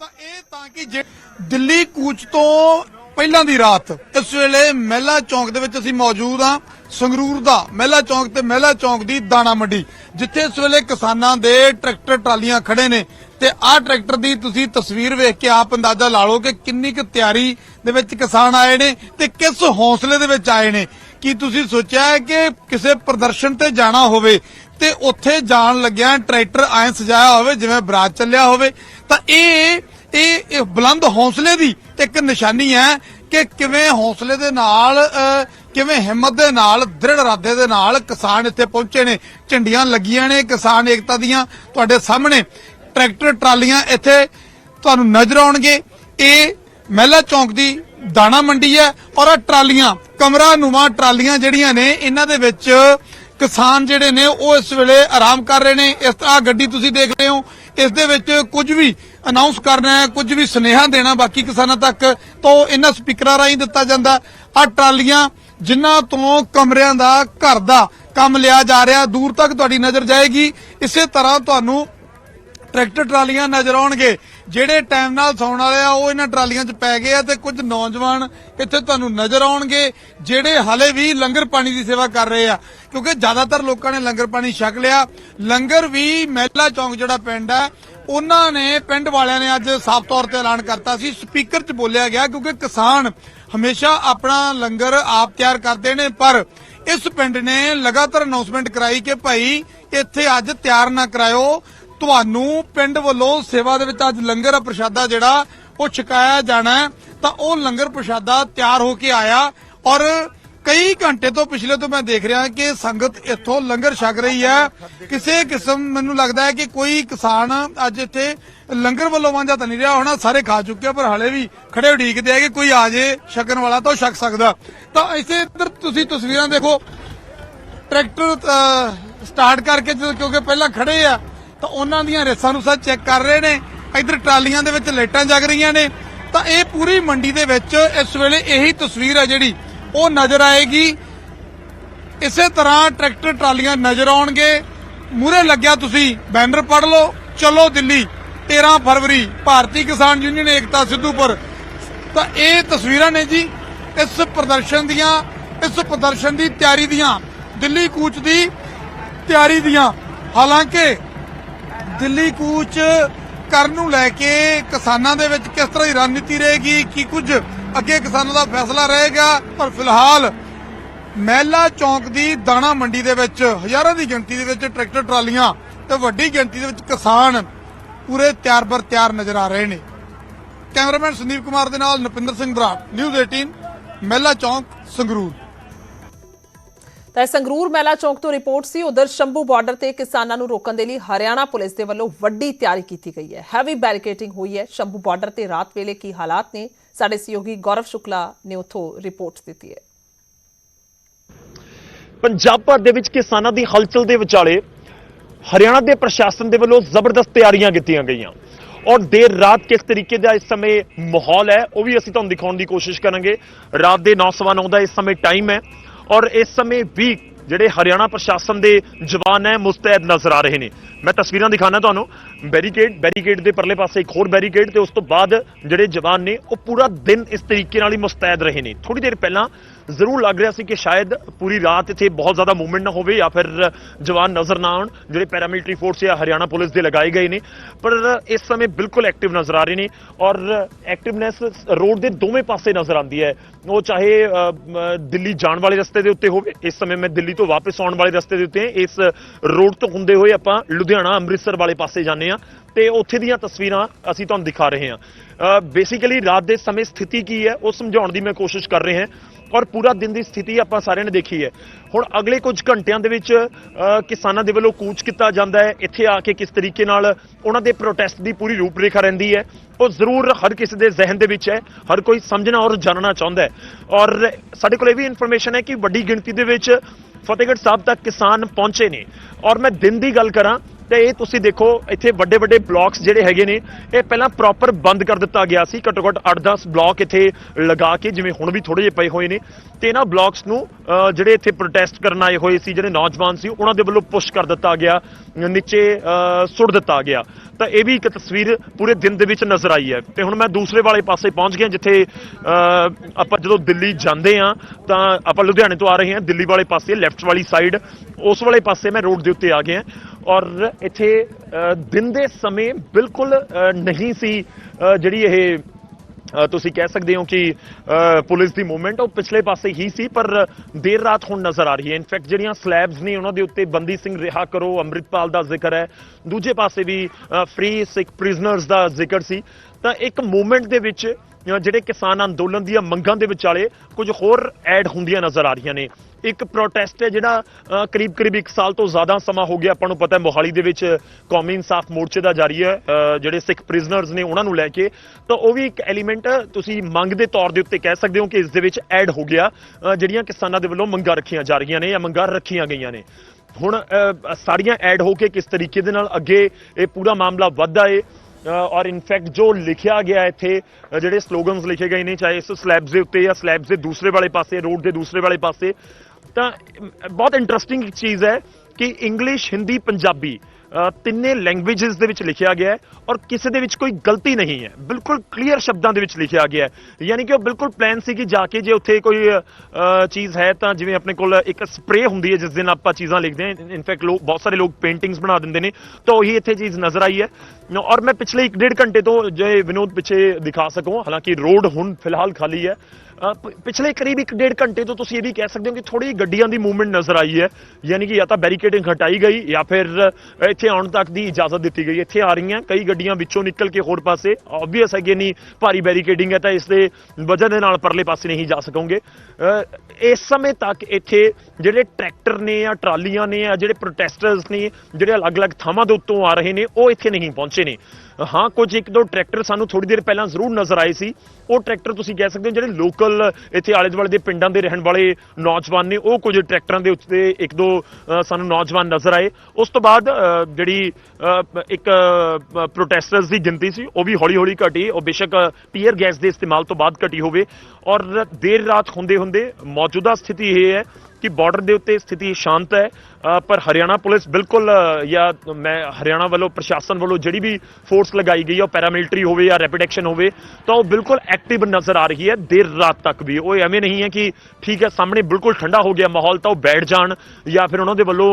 ਤਾਂ ਇਹ ਤਾਂ ਕਿ ਦਿੱਲੀ ਕੂਚ ਤੋਂ ਪਹਿਲਾਂ ਦੀ ਰਾਤ। ਇਸ ਵੇਲੇ ਮਹਿਲਾ ਚੌਂਕ ਦੇ ਵਿੱਚ ਅਸੀਂ ਮੌਜੂਦ ਹਾਂ। ਸੰਗਰੂਰ ਦਾ ਮਹਿਲਾ ਚੌਂਕ ਤੇ ਮਹਿਲਾ ਚੌਂਕ ਦੀ ਦਾਣਾ ਮੰਡੀ, ਜਿੱਥੇ ਇਸ ਵੇਲੇ ਕਿਸਾਨਾਂ ਦੇ ਟਰੈਕਟਰ ਟਰਾਲੀਆਂ ਖੜੇ ਨੇ। ਤੇ ਆਹ ਟਰੈਕਟਰ ਦੀ ਤੁਸੀਂ ਤਸਵੀਰ ਵੇਖ ਕੇ ਆਪ ਅੰਦਾਜ਼ਾ ਲਾ ਲਓ ਕਿ ਕਿੰਨੀ ਕੁ ਤਿਆਰੀ ਦੇ ਵਿੱਚ ਕਿਸਾਨ ਆਏ ਨੇ ਤੇ ਕਿਸ ਹੌਸਲੇ ਦੇ ਵਿੱਚ ਆਏ ਨੇ। ਕੀ ਤੁਸੀਂ ਸੋਚਿਆ ਹੈ ਕਿ ਕਿਸੇ ਪ੍ਰਦਰਸ਼ਨ ਤੇ ਜਾਣਾ ਹੋਵੇ ਤੇ ਉੱਥੇ ਜਾਣ ਲੱਗਿਆ ਟਰੈਕਟਰ ਐਂ ਸਜਾਇਆ ਹੋਵੇ, ਜਿਵੇਂ ਬਰਾਤ ਚੱਲਿਆ ਹੋਵੇ? ਤਾਂ ਇਹ ਇਹ ਇਹ ਬੁਲੰਦ ਹੌਸਲੇ ਦੀ ਇੱਕ ਨਿਸ਼ਾਨੀ ਹੈ ਕਿ ਕਿਵੇਂ ਹੌਸਲੇ ਦੇ ਨਾਲ ਕਿਵੇਂ ਹਿੰਮਤ ਦੇ ਨਾਲ, ਦ੍ਰਿੜ ਇਰਾਦੇ ਦੇ ਨਾਲ ਕਿਸਾਨ ਇੱਥੇ ਪਹੁੰਚੇ ਨੇ। ਝੰਡੀਆਂ ਲੱਗੀਆਂ ਨੇ ਕਿਸਾਨ ਏਕਤਾ ਦੀਆਂ ਤੁਹਾਡੇ ਸਾਹਮਣੇ। ਟਰੈਕਟਰ, ਟਰਾਲੀਆਂ ਇੱਥੇ ਤੁਹਾਨੂੰ ਨਜ਼ਰ ਆਉਣਗੇ। ਇਹ ਮਹਿਲਾ ਚੌਂਕ ਦੀ ਦਾਣਾ ਮੰਡੀ ਹੈ ਔਰ ਇਹ ਟਰਾਲੀਆਂ, ਕਮਰਾ ਨੁਮਾ ਟਰਾਲੀਆਂ ਜਿਹੜੀਆਂ ਨੇ, ਇਹਨਾਂ ਦੇ ਵਿੱਚ ਕਿਸਾਨ ਜਿਹੜੇ ਨੇ, ਉਹ ਇਸ ਵੇਲੇ ਆਰਾਮ ਕਰ ਰਹੇ ਨੇ। ਇਸ ਤਰ੍ਹਾਂ ਗੱਡੀ ਤੁਸੀਂ ਦੇਖ ਰਹੇ ਹੋ। ਇਸ ਦੇ ਵਿੱਚ ਕੁਝ ਵੀ ਅਨਾਉਂਸ ਕਰਨਾ ਹੈ, ਕੁਝ ਵੀ ਸੁਨੇਹਾ ਦੇਣਾ ਬਾਕੀ ਕਿਸਾਨਾਂ ਤੱਕ, ਤਾਂ ਉਹ ਇਹਨਾਂ ਸਪੀਕਰਾਂ ਰਾਹੀਂ ਦਿੱਤਾ ਜਾਂਦਾ। ਆ ਟਰਾਲੀਆਂ ਜਿਨ੍ਹਾਂ ਤੋਂ ਕਮਰਿਆਂ ਦਾ ਘਰ ਦਾ ਕੰਮ ਲਿਆ ਜਾ ਰਿਹਾ, ਦੂਰ ਤੱਕ ਤੁਹਾਡੀ ਨਜ਼ਰ ਜਾਏਗੀ। ਇਸੇ ਤਰ੍ਹਾਂ ਤੁਹਾਨੂੰ ਟਰੈਕਟਰ ਟਰਾਲੀਆਂ ਨਜ਼ਰ ਆਉਣਗੇ। ਜਿਹੜੇ ਟਾਈਮ ਨਾਲ ਸੌਣ ਵਾਲੇ ਆ, ਉਹ ਇਹਨਾਂ ਟਰਾਲੀਆਂ 'ਚ ਪੈ ਗਏ ਆ ਤੇ ਕੁਝ ਨੌਜਵਾਨ ਇੱਥੇ ਤੁਹਾਨੂੰ ਨਜ਼ਰ ਆਉਣਗੇ, ਜਿਹੜੇ ਹਲੇ ਵੀ ਲੰਗਰ ਪਾਣੀ ਦੀ ਸੇਵਾ ਕਰ ਰਹੇ ਆ। ਕਿਉਂਕਿ ਜ਼ਿਆਦਾਤਰ ਲੋਕਾਂ ਨੇ ਲੰਗਰ ਪਾਣੀ ਛਕ ਲਿਆ। ਲੰਗਰ ਵੀ ਮਹਿਲਾ ਚੌਂਕ ਜਿਹੜਾ ਪਿੰਡ ਹੈ ਉਹਨਾਂ ਨੇ ਪਿੰਡ ਵਾਲਿਆਂ ਨੇ ਅੱਜ ਸਾਫ਼ ਤੌਰ ਤੇ ਐਲਾਨ ਕਰਤਾ ਸੀ। ਸਪੀਕਰ 'ਚ ਬੋਲਿਆ ਗਿਆ ਕਿਉਂਕਿ ਕਿਸਾਨ ਹਮੇਸ਼ਾ ਆਪਣਾ ਲੰਗਰ ਆਪ ਤਿਆਰ ਕਰਦੇ ਨੇ, ਪਰ ਇਸ ਪਿੰਡ ਨੇ ਲਗਾਤਾਰ ਅਨਾਉਂਸਮੈਂਟ ਕਰਾਈ ਕਿ ਭਾਈ ਇੱਥੇ ਅੱਜ ਤਿਆਰ ਨਾ ਕਰਾਇਓ। ਤੁਹਾਨੂੰ ਪਿੰਡ ਵੱਲੋਂ ਸੇਵਾ ਦੇ ਵਿੱਚ ਅੱਜ ਲੰਗਰ ਪ੍ਰਸ਼ਾਦਾ ਜਿਹੜਾ, ਉਹ ਛਕਾਇਆ ਜਾਣਾ ਤਾਂ ਉਹ ਲੰਗਰ ਪ੍ਰਸ਼ਾਦਾ ਤਿਆਰ ਹੋ ਕੇ ਆਇਆ ਔਰ ਕਈ ਘੰਟੇ ਤੋਂ ਪਿਛਲੇ ਤੋਂ ਮੈਂ ਦੇਖ ਰਿਹਾ ਕਿ ਸੰਗਤ ਇੱਥੋਂ ਲੰਗਰ ਛਕ ਰਹੀ ਹੈ। ਕਿਸੇ ਕਿਸਮ ਮੈਨੂੰ ਲੱਗਦਾ ਹੈ ਕਿ ਕੋਈ ਕਿਸਾਨ ਅੱਜ ਇੱਥੇ ਲੰਗਰ ਵੱਲੋਂ ਵਾਂਝਾ ਤਾਂ ਨਹੀਂ ਰਿਹਾ, ਹੋਣਾ ਸਾਰੇ ਖਾ ਚੁੱਕੇ ਪਰ ਹਲੇ ਵੀ ਖੜੇ ਉਡੀਕਦੇ ਆ ਕਿ ਕੋਈ ਆ ਜੇ ਛਕਣ ਵਾਲਾ ਤਾਂ ਛਕ ਸਕਦਾ। ਤਾਂ ਇਸੇ ਇੱਧਰ ਤੁਸੀਂ ਤਸਵੀਰਾਂ ਦੇਖੋ, ਟਰੈਕਟਰ ਸਟਾਰਟ ਕਰਕੇ ਜਦੋਂ ਕਿਉਂਕਿ ਪਹਿਲਾਂ ਖੜੇ ਆ, ਤਾਂ ਉਹਨਾਂ ਦੀਆਂ ਰੇਸਾਂ ਨੂੰ ਸਾ ਚੈੱਕ ਕਰ ਰਹੇ ਨੇ। ਇੱਧਰ ਟਰਾਲੀਆਂ ਦੇ ਵਿੱਚ ਲਾਈਟਾਂ ਜਗ ਰਹੀਆਂ ਨੇ। ਤਾਂ ਇਹ ਪੂਰੀ ਮੰਡੀ ਦੇ ਵਿੱਚ ਇਸ ਵੇਲੇ ਇਹੀ ਤਸਵੀਰ ਹੈ ਜਿਹੜੀ ਉਹ ਨਜ਼ਰ ਆਏਗੀ। ਇਸੇ ਤਰ੍ਹਾਂ ਟਰੈਕਟਰ ਟਰਾਲੀਆਂ ਨਜ਼ਰ ਆਉਣਗੇ। ਮੂਰੇ ਲੱਗਿਆ ਤੁਸੀਂ, ਬੈਨਰ ਪੜ ਲਓ। ਚਲੋ ਦਿੱਲੀ 13 ਫਰਵਰੀ, ਭਾਰਤੀ ਕਿਸਾਨ ਯੂਨੀਅਨ ਏਕਤਾ ਸਿੱਧੂਪੁਰ। ਤਾਂ ਇਹ ਤਸਵੀਰਾਂ ਨੇ ਜੀ, ਇਸ ਪ੍ਰਦਰਸ਼ਨ ਦੀਆਂ, ਇਸ ਪ੍ਰਦਰਸ਼ਨ ਦੀ ਤਿਆਰੀ ਦੀਆਂ। ਦਿੱਲੀ ਕੂਚ ਦੀ ਤਿਆਰੀ ਦੀਆਂ। ਹਾਲਾਂਕਿ, ਦਿੱਲੀ ਕੂਚ ਕਰਨ ਨੂੰ ਲੈ ਕੇ ਕਿਸਾਨਾਂ ਦੇ ਵਿੱਚ ਕਿਸ ਤਰ੍ਹਾਂ ਦੀ ਰਣਨੀਤੀ ਰਹੇਗੀ, ਕੀ ਕੁਝ ਅੱਗੇ ਕਿਸਾਨਾਂ ਦਾ ਫੈਸਲਾ ਰਹੇਗਾ ਪਰ ਫਿਲਹਾਲ ਮਹਿਲਾ ਚੌਂਕ ਦੀ ਦਾਣਾ ਮੰਡੀ ਦੇ ਵਿੱਚ ਹਜ਼ਾਰਾਂ ਦੀ ਗਿਣਤੀ ਦੇ ਵਿੱਚ ਟਰੈਕਟਰ, ਟਰਾਲੀਆਂ ਤੇ ਵੱਡੀ ਗਿਣਤੀ ਦੇ ਵਿੱਚ ਕਿਸਾਨ ਪੂਰੇ ਤਿਆਰ ਬਰ ਤਿਆਰ ਨਜ਼ਰ ਆ ਰਹੇ ਨੇ। ਕੈਮਰਾਮੈਨ ਸੰਦੀਪ ਕੁਮਾਰ ਦੇ ਨਾਲ ਨਪਿੰਦਰ ਸਿੰਘ ਬਰਾੜ, ਨਿਊਜ਼ 18 ਮਹਿਲਾ ਚੌਂਕ, ਸੰਗਰੂਰ। ਤਾਂ ਸੰਗਰੂਰ ਮਹਿਲਾ ਚੌਂਕ ਤੋਂ ਰਿਪੋਰਟ ਸੀ, ਉਧਰ ਸ਼ੰਭੂ ਬਾਰਡਰ ਤੇ ਕਿਸਾਨਾਂ ਨੂੰ ਰੋਕਣ ਦੇ ਲਈ ਹਰਿਆਣਾ ਪੁਲਿਸ ਦੇ ਵੱਲੋਂ ਵੱਡੀ ਤਿਆਰੀ ਕੀਤੀ ਗਈ ਹੈ। ਹੈਵੀ ਬੈਰੀਕੇਟਿੰਗ ਹੋਈ ਹੈ ਸ਼ੰਭੂ ਬਾਰਡਰ ਤੇ। ਰਾਤ ਵੇਲੇ ਕੀ ਹਾਲਾਤ ਨੇ? ਸਾਡੇ ਸਹਿਯੋਗੀ ਗੌਰਵ ਸ਼ੁਕਲਾ ਨੇ ਉੱਥੋਂ ਰਿਪੋਰਟ ਦਿੱਤੀ ਹੈ। ਪੰਜਾਬ ਭਰ ਦੇ ਵਿੱਚ ਕਿਸਾਨਾਂ ਦੀ ਹਲਚਲ ਦੇ ਵਿਚਾਲੇ ਹਰਿਆਣਾ ਦੇ ਪ੍ਰਸ਼ਾਸਨ ਦੇ ਵੱਲੋਂ ਜ਼ਬਰਦਸਤ ਤਿਆਰੀਆਂ ਕੀਤੀਆਂ ਗਈਆਂ। ਔਰ ਦੇਰ ਰਾਤ ਕਿਸ ਤਰੀਕੇ ਦਾ ਇਸ ਸਮੇਂ ਮਾਹੌਲ ਹੈ, ਉਹ ਵੀ ਅਸੀਂ ਤੁਹਾਨੂੰ ਦਿਖਾਉਣ ਦੀ ਕੋਸ਼ਿਸ਼ ਕਰਾਂਗੇ। ਰਾਤ ਦੇ 9:09 ਦਾ ਇਸ ਸਮੇਂ ਟਾਈਮ ਹੈ। ਔਰ ਇਸ ਸਮੇਂ ਵੀ ਜਿਹੜੇ ਹਰਿਆਣਾ ਪ੍ਰਸ਼ਾਸਨ ਦੇ ਜਵਾਨ ਹੈ, ਮੁਸਤੈਦ ਨਜ਼ਰ ਆ ਰਹੇ ਨੇ। ਮੈਂ ਤਸਵੀਰਾਂ ਦਿਖਾਣਾ ਤੁਹਾਨੂੰ। ਬੈਰੀਕੇਡ ਬੈਰੀਕੇਡ ਦੇ ਪਰਲੇ ਪਾਸੇ ਇੱਕ ਹੋਰ ਬੈਰੀਕੇਡ ਤੇ ਉਸ ਤੋਂ ਬਾਅਦ ਜਿਹੜੇ ਜਵਾਨ ਨੇ, ਉਹ ਪੂਰਾ ਦਿਨ ਇਸ ਤਰੀਕੇ ਨਾਲ ਹੀ ਮੁਸਤੈਦ ਰਹੇ ਨੇ। ਥੋੜੀ ਦੇਰ ਪਹਿਲਾਂ ਜ਼ਰੂਰ ਲੱਗ ਰਿਹਾ ਸੀ ਕਿ ਸ਼ਾਇਦ ਪੂਰੀ ਰਾਤ ਇੱਥੇ ਬਹੁਤ ਜ਼ਿਆਦਾ ਮੂਵਮੈਂਟ ਨਾ ਹੋਵੇ ਜਾਂ ਫਿਰ ਜਵਾਨ ਨਜ਼ਰ ਨਾ ਆਉਣ, ਜਿਹੜੇ ਪੈਰਾਮਿਲਟਰੀ ਫੋਰਸ ਜਾਂ ਹਰਿਆਣਾ ਪੁਲਿਸ ਦੇ ਲਗਾਏ ਗਏ ਨੇ। ਪਰ ਇਸ ਸਮੇਂ ਬਿਲਕੁਲ ਐਕਟਿਵ ਨਜ਼ਰ ਆ ਰਹੇ ਨੇ ਔਰ ਐਕਟਿਵਨੈਸ ਰੋਡ ਦੇ ਦੋਵੇਂ ਪਾਸੇ ਨਜ਼ਰ ਆਉਂਦੀ ਹੈ। ਉਹ ਚਾਹੇ ਦਿੱਲੀ ਜਾਣ ਵਾਲੇ ਰਸਤੇ ਦੇ ਉੱਤੇ ਹੋਵੇ, ਇਸ ਸਮੇਂ ਮੈਂ ਦਿੱਲੀ ਤੋਂ ਵਾਪਸ ਆਉਣ ਵਾਲੇ ਰਸਤੇ ਦੇ ਉੱਤੇ ਇਸ ਰੋਡ ਤੋਂ ਹੁੰਦੇ ਹੋਏ ਆਪਾਂ ਲੁਧਿਆਣਾ, ਅੰਮ੍ਰਿਤਸਰ ਵਾਲੇ ਪਾਸੇ ਜਾਂਦੇ ਆ ਤੇ ਉੱਥੇ ਦੀਆਂ ਤਸਵੀਰਾਂ ਅਸੀਂ ਤੁਹਾਨੂੰ ਦਿਖਾ ਰਹੇ ਹਾਂ। ਬੇਸਿਕਲੀ ਰਾਤ ਦੇ ਸਮੇਂ ਸਥਿਤੀ ਕੀ ਹੈ, ਉਹ ਸਮਝਾਉਣ ਦੀ ਮੈਂ ਕੋਸ਼ਿਸ਼ ਕਰ ਰਿਹਾ ਹਾਂ। ਔਰ ਪੂਰਾ ਦਿਨ ਦੀ ਸਥਿਤੀ ਆਪਾਂ ਸਾਰਿਆਂ ਨੇ ਦੇਖੀ ਹੈ। ਹੁਣ ਅਗਲੇ ਕੁਝ ਘੰਟਿਆਂ ਦੇ ਵਿੱਚ ਕਿਸਾਨਾਂ ਦੇ ਵੱਲੋਂ ਕੂਚ ਕੀਤਾ ਜਾਂਦਾ ਹੈ। ਇੱਥੇ ਆ ਕੇ ਕਿਸ ਤਰੀਕੇ ਨਾਲ ਉਹਨਾਂ ਦੇ ਪ੍ਰੋਟੈਸਟ ਦੀ ਪੂਰੀ ਰੂਪਰੇਖਾ ਰਹਿੰਦੀ ਹੈ। ਉਹ ਜ਼ਰੂਰ ਹਰ ਕਿਸੇ ਦੇ ਜ਼ਿਹਨ ਦੇ ਵਿੱਚ ਹੈ। ਹਰ ਕੋਈ ਸਮਝਣਾ ਔਰ ਜਾਣਨਾ ਚਾਹੁੰਦਾ ਹੈ। ਔਰ ਸਾਡੇ ਕੋਲ ਇਹ ਵੀ ਇਨਫੋਰਮੇਸ਼ਨ ਹੈ ਕਿ ਵੱਡੀ ਗਿਣਤੀ ਦੇ ਵਿੱਚ ਫਤਿਹਗੜ੍ਹ ਸਾਹਿਬ ਤੱਕ ਕਿਸਾਨ ਪਹੁੰਚੇ ਨੇ। ਔਰ ਮੈਂ ਦਿਨ ਦੀ ਗੱਲ ਕਰਾਂ ਤੇ ਇਹ ਤੁਸੀਂ ਦੇਖੋ, ਇੱਥੇ ਵੱਡੇ ਵੱਡੇ ਬਲਾਕਸ ਜਿਹੜੇ ਹੈਗੇ ਨੇ, ਇਹ ਪਹਿਲਾਂ ਪ੍ਰੋਪਰ ਬੰਦ ਕਰ ਦਿੱਤਾ ਗਿਆ ਸੀ। ਘੱਟੋ ਘੱਟ 8-10 ਬਲਾਕ ਇੱਥੇ ਲਗਾ ਕੇ, ਜਿਵੇਂ ਹੁਣ ਵੀ ਥੋੜੇ ਜਿਹੇ ਪਏ ਹੋਏ ਨੇ। ਤੇ ਇਹਨਾਂ ਬਲਾਕਸ ਨੂੰ ਜਿਹੜੇ ਇੱਥੇ ਪ੍ਰੋਟੈਸਟ ਕਰਨ ਆਏ ਹੋਏ ਸੀ, ਜਿਹੜੇ ਨੌਜਵਾਨ ਸੀ, ਉਹਨਾਂ ਦੇ ਵੱਲੋਂ ਪੁਸ਼ ਕਰ ਦਿੱਤਾ ਗਿਆ, ਨੀਚੇ ਸੁੱਟ ਦਿੱਤਾ ਗਿਆ। ਤਾਂ ਇਹ ਵੀ ਇੱਕ ਤਸਵੀਰ ਪੂਰੇ ਦਿਨ ਦੇ ਵਿੱਚ ਨਜ਼ਰ ਆਈ ਹੈ। ਤੇ ਹੁਣ ਮੈਂ ਦੂਸਰੇ ਵਾਲੇ ਪਾਸੇ ਪਹੁੰਚ ਗਿਆ, ਜਿੱਥੇ ਆਪਾਂ ਜਦੋਂ ਦਿੱਲੀ ਜਾਂਦੇ ਆ ਤਾਂ ਆਪਾਂ ਲੁਧਿਆਣੇ ਤੋਂ ਆ ਰਹੇ ਹਾਂ। ਦਿੱਲੀ ਵਾਲੇ ਪਾਸੇ ਲੈਫਟ ਵਾਲੀ ਸਾਈਡ ਉਸ ਵਾਲੇ ਪਾਸੇ ਮੈਂ ਰੋਡ ਦੇ ਉੱਤੇ ਆ ਗਿਆ। ਔਰ ਇੱਥੇ ਦਿਨ ਦੇ ਸਮੇਂ ਬਿਲਕੁਲ ਨਹੀਂ ਸੀ ਜਿਹੜੀ ਇਹ ਤੁਸੀਂ ਕਹਿ ਸਕਦੇ ਹੋ ਕਿ ਪੁਲਿਸ ਦੀ ਮੂਵਮੈਂਟ ਉਹ ਪਿਛਲੇ ਪਾਸੇ ਹੀ ਸੀ, ਪਰ ਦੇਰ ਰਾਤ ਹੁਣ ਨਜ਼ਰ ਆ ਰਹੀ ਹੈ। ਇਨਫੈਕਟ ਜਿਹੜੀਆਂ ਸਲੈਬਸ ਨੇ ਉਹਨਾਂ ਦੇ ਉੱਤੇ ਬੰਦੀ ਸਿੰਘ ਰਿਹਾ ਕਰੋ, ਅੰਮ੍ਰਿਤਪਾਲ ਦਾ ਜ਼ਿਕਰ ਹੈ। ਦੂਜੇ ਪਾਸੇ ਵੀ ਫ੍ਰੀ ਸਿੱਖ ਪ੍ਰਿਜ਼ਨਰਸ ਦਾ ਜ਼ਿਕਰ ਸੀ। ਤਾਂ ਇੱਕ ਮੂਵਮੈਂਟ ਦੇ ਵਿੱਚ ਜਿਹੜੇ ਕਿਸਾਨ ਅੰਦੋਲਨ ਦੀਆਂ ਮੰਗਾਂ ਦੇ ਵਿਚਾਲੇ ਕੁਝ ਹੋਰ ਐਡ ਹੁੰਦੀਆਂ ਨਜ਼ਰ ਆ ਰਹੀਆਂ ਨੇ। ਇੱਕ ਪ੍ਰੋਟੈਸਟ ਹੈ ਜਿਹੜਾ ਕਰੀਬ ਕਰੀਬ 1 ਸਾਲ ਤੋਂ ਜ਼ਿਆਦਾ ਸਮਾਂ ਹੋ ਗਿਆ। ਆਪਾਂ ਨੂੰ ਪਤਾ ਹੈ ਮੋਹਾਲੀ ਦੇ ਵਿੱਚ ਕੌਮੀ ਇਨਸਾਫ ਮੋਰਚੇ ਦਾ ਜਾਰੀ ਹੈ। ਜਿਹੜੇ ਸਿੱਖ ਪ੍ਰਿਜ਼ਨਰਸ ਨੇ ਉਹਨਾਂ ਨੂੰ ਲੈ ਕੇ। ਤਾਂ ਉਹ ਵੀ ਇੱਕ ਐਲੀਮੈਂਟ ਤੁਸੀਂ ਮੰਗ ਦੇ ਤੌਰ ਦੇ ਉੱਤੇ ਕਹਿ ਸਕਦੇ ਹੋ ਕਿ ਇਸ ਦੇ ਵਿੱਚ ਐਡ ਹੋ ਗਿਆ। ਜਿਹੜੀਆਂ ਕਿਸਾਨਾਂ ਦੇ ਵੱਲੋਂ ਮੰਗਾਂ ਰੱਖੀਆਂ ਜਾ ਰਹੀਆਂ ਨੇ ਜਾਂ ਮੰਗਾਂ ਰੱਖੀਆਂ ਗਈਆਂ ਨੇ। ਹੁਣ ਸਾਰੀਆਂ ਐਡ ਹੋ ਕੇ ਕਿਸ ਤਰੀਕੇ ਦੇ ਨਾਲ ਅੱਗੇ ਇਹ ਪੂਰਾ ਮਾਮਲਾ ਵੱਧਦਾ ਏ। ਔਰ ਇਨਫੈਕਟ ਜੋ ਲਿਖਿਆ ਗਿਆ ਇੱਥੇ ਜਿਹੜੇ ਸਲੋਗਨਸ ਲਿਖੇ ਗਏ ਨੇ, ਚਾਹੇ ਇਸ ਸਲੈਬਸ ਦੇ ਉੱਤੇ ਜਾਂ ਸਲੈਬਸ ਦੇ ਦੂਸਰੇ ਵਾਲੇ ਪਾਸੇ ਰੋਡ ਦੇ ਦੂਸਰੇ ਵਾਲੇ ਪਾਸੇ ਤਾਂ ਬਹੁਤ ਇੰਟਰਸਟਿੰਗ ਚੀਜ਼ ਹੈ ਕਿ ਇੰਗਲਿਸ਼ ਹਿੰਦੀ ਪੰਜਾਬੀ ਤਿੰਨੇ ਲੈਂਗੁਏਜਸ ਦੇ ਵਿੱਚ ਲਿਖਿਆ ਗਿਆ ਹੈ ਔਰ ਕਿਸੇ ਦੇ ਵਿੱਚ ਕੋਈ ਗਲਤੀ ਨਹੀਂ ਹੈ। ਬਿਲਕੁਲ ਕਲੀਅਰ ਸ਼ਬਦਾਂ ਦੇ ਵਿੱਚ ਲਿਖਿਆ ਗਿਆ ਹੈ। ਯਾਨੀ ਕਿ ਉਹ ਬਿਲਕੁਲ ਪਲਾਨ ਸੀ ਕਿ ਜਾ ਕੇ ਜੇ ਉੱਥੇ ਕੋਈ ਚੀਜ਼ ਹੈ ਤਾਂ ਜਿਵੇਂ ਆਪਣੇ ਕੋਲ ਇੱਕ ਸਪਰੇ ਹੁੰਦੀ ਹੈ, ਜਿਸ ਦਿਨ ਆਪਾਂ ਚੀਜ਼ਾਂ ਲਿਖਦੇ ਹਾਂ। ਇਨਫੈਕਟ ਲੋਕ ਬਹੁਤ ਸਾਰੇ ਲੋਕ ਪੇਂਟਿੰਗਸ ਬਣਾ ਦਿੰਦੇ ਨੇ, ਤਾਂ ਉਹੀ ਇੱਥੇ ਚੀਜ਼ ਨਜ਼ਰ ਆਈ ਹੈ। ਔਰ ਮੈਂ ਪਿਛਲੇ 1.5 ਘੰਟੇ ਤੋਂ ਜੇ ਵਿਨੋਦ ਪਿੱਛੇ ਦਿਖਾ ਸਕੂੰ, ਹਾਲਾਂਕਿ ਰੋਡ ਹੁਣ ਫਿਲਹਾਲ ਖਾਲੀ ਹੈ। ਪਿਛਲੇ ਕਰੀਬ 1.5 ਘੰਟੇ ਤੋਂ ਤੁਸੀਂ ਇਹ ਵੀ ਕਹਿ ਸਕਦੇ ਹੋ ਕਿ ਥੋੜੀ ਗੱਡੀਆਂ ਦੀ ਮੂਵਮੈਂਟ ਨਜ਼ਰ ਆਈ ਹੈ। ਯਾਨੀ ਕਿ ਜਾਂ ਤਾਂ ਬੈਰੀਕੇਡਿੰਗ ਹਟਾਈ ਗਈ ਜਾਂ ਫਿਰ ਇੱਥੇ ਆਉਣ ਤੱਕ ਦੀ ਇਜਾਜ਼ਤ ਦਿੱਤੀ ਗਈ। ਇੱਥੇ ਆ ਰਹੀਆਂ ਕਈ ਗੱਡੀਆਂ ਵਿੱਚੋਂ ਨਿਕਲ ਕੇ ਹੋਰ ਪਾਸੇ। ਆਬਵੀਅਸ ਹੈ ਕਿ ਨਹੀਂ, ਭਾਰੀ ਬੈਰੀਕੇਡਿੰਗ ਹੈ ਤਾਂ ਇਸ ਦੇ ਵਜ੍ਹਾ ਦੇ ਨਾਲ ਪਰਲੇ ਪਾਸੇ ਨਹੀਂ ਜਾ ਸਕੋਗੇ। ਇਸ ਸਮੇਂ ਤੱਕ ਇੱਥੇ ਜਿਹੜੇ ਟਰੈਕਟਰ ਨੇ ਜਾਂ ਟਰਾਲੀਆਂ ਨੇ ਜਾਂ ਜਿਹੜੇ ਪ੍ਰੋਟੈਸਟਰਸ ਨੇ, ਜਿਹੜੇ ਅਲੱਗ-ਅਲੱਗ ਥਾਵਾਂ ਦੇ ਉੱਤੋਂ ਆ ਰਹੇ ਨੇ, ਉਹ ਇੱਥੇ ਨਹੀਂ ਪਹੁੰਚੇ ਨੇ। ਹਾਂ, ਕੁਝ ਇੱਕ ਦੋ ਟਰੈਕਟਰ ਸਾਨੂੰ ਥੋੜੀ ਦੇਰ ਪਹਿਲਾਂ ਜ਼ਰੂਰ ਨਜ਼ਰ ਆਏ ਸੀ। ਉਹ ਟਰੈਕਟਰ ਤੁਸੀਂ ਕਹਿ ਸਕਦੇ ਹੋ ਜਿਹੜੇ ਲੋਕਲ ਇੱਥੇ ਆਲੇ ਦੁਆਲੇ ਦੇ ਪਿੰਡਾਂ ਦੇ ਰਹਿਣ ਵਾਲੇ ਨੌਜਵਾਨ ਨੇ, ਉਹ ਕੁਝ ਟਰੈਕਟਰਾਂ ਦੇ ਉੱਤੇ ਇੱਕ ਦੋ ਸਾਨੂੰ ਨੌਜਵਾਨ ਨਜ਼ਰ ਆਏ। ਉਸ ਤੋਂ ਬਾਅਦ ਜਿਹੜੀ ਇੱਕ ਪ੍ਰੋਟੈਸਟਰਸ ਦੀ ਗਿਣਤੀ ਸੀ, ਉਹ ਵੀ ਹੌਲੀ ਹੌਲੀ ਘਟੀ। ਉਹ ਬੇਸ਼ੱਕ ਟੀਅਰ ਗੈਸ ਦੇ ਇਸਤੇਮਾਲ ਤੋਂ ਬਾਅਦ ਘਟੀ ਹੋਵੇ। ਔਰ ਦੇਰ ਰਾਤ ਹੁੰਦੇ ਹੁੰਦੇ ਮੌਜੂਦਾ ਸਥਿਤੀ ਇਹ ਹੈ ਕਿ ਬਾਰਡਰ ਦੇ ਉੱਤੇ ਸਥਿਤੀ ਸ਼ਾਂਤ ਹੈ। ਪਰ ਹਰਿਆਣਾ ਪੁਲਿਸ ਬਿਲਕੁਲ ਜਾਂ ਮੈਂ ਹਰਿਆਣਾ ਵੱਲੋਂ, ਪ੍ਰਸ਼ਾਸਨ ਵੱਲੋਂ ਜਿਹੜੀ ਵੀ ਫੋਰਸ ਲਗਾਈ ਗਈ ਹੈ, ਉਹ ਪੈਰਾਮਿਲਟਰੀ ਹੋਵੇ ਜਾਂ ਰੈਪਿਡ ਐਕਸ਼ਨ ਹੋਵੇ, ਤਾਂ ਉਹ ਬਿਲਕੁਲ ਐਕਟਿਵ ਨਜ਼ਰ ਆ ਰਹੀ ਹੈ। ਦੇਰ ਰਾਤ ਤੱਕ ਵੀ। ਉਹ ਐਵੇਂ ਨਹੀਂ ਹੈ ਕਿ ਠੀਕ ਹੈ, ਸਾਹਮਣੇ ਬਿਲਕੁਲ ਠੰਡਾ ਹੋ ਗਿਆ ਮਾਹੌਲ, ਤਾਂ ਉਹ ਬੈਠ ਜਾਣ ਜਾਂ ਫਿਰ ਉਹਨਾਂ ਦੇ ਵੱਲੋਂ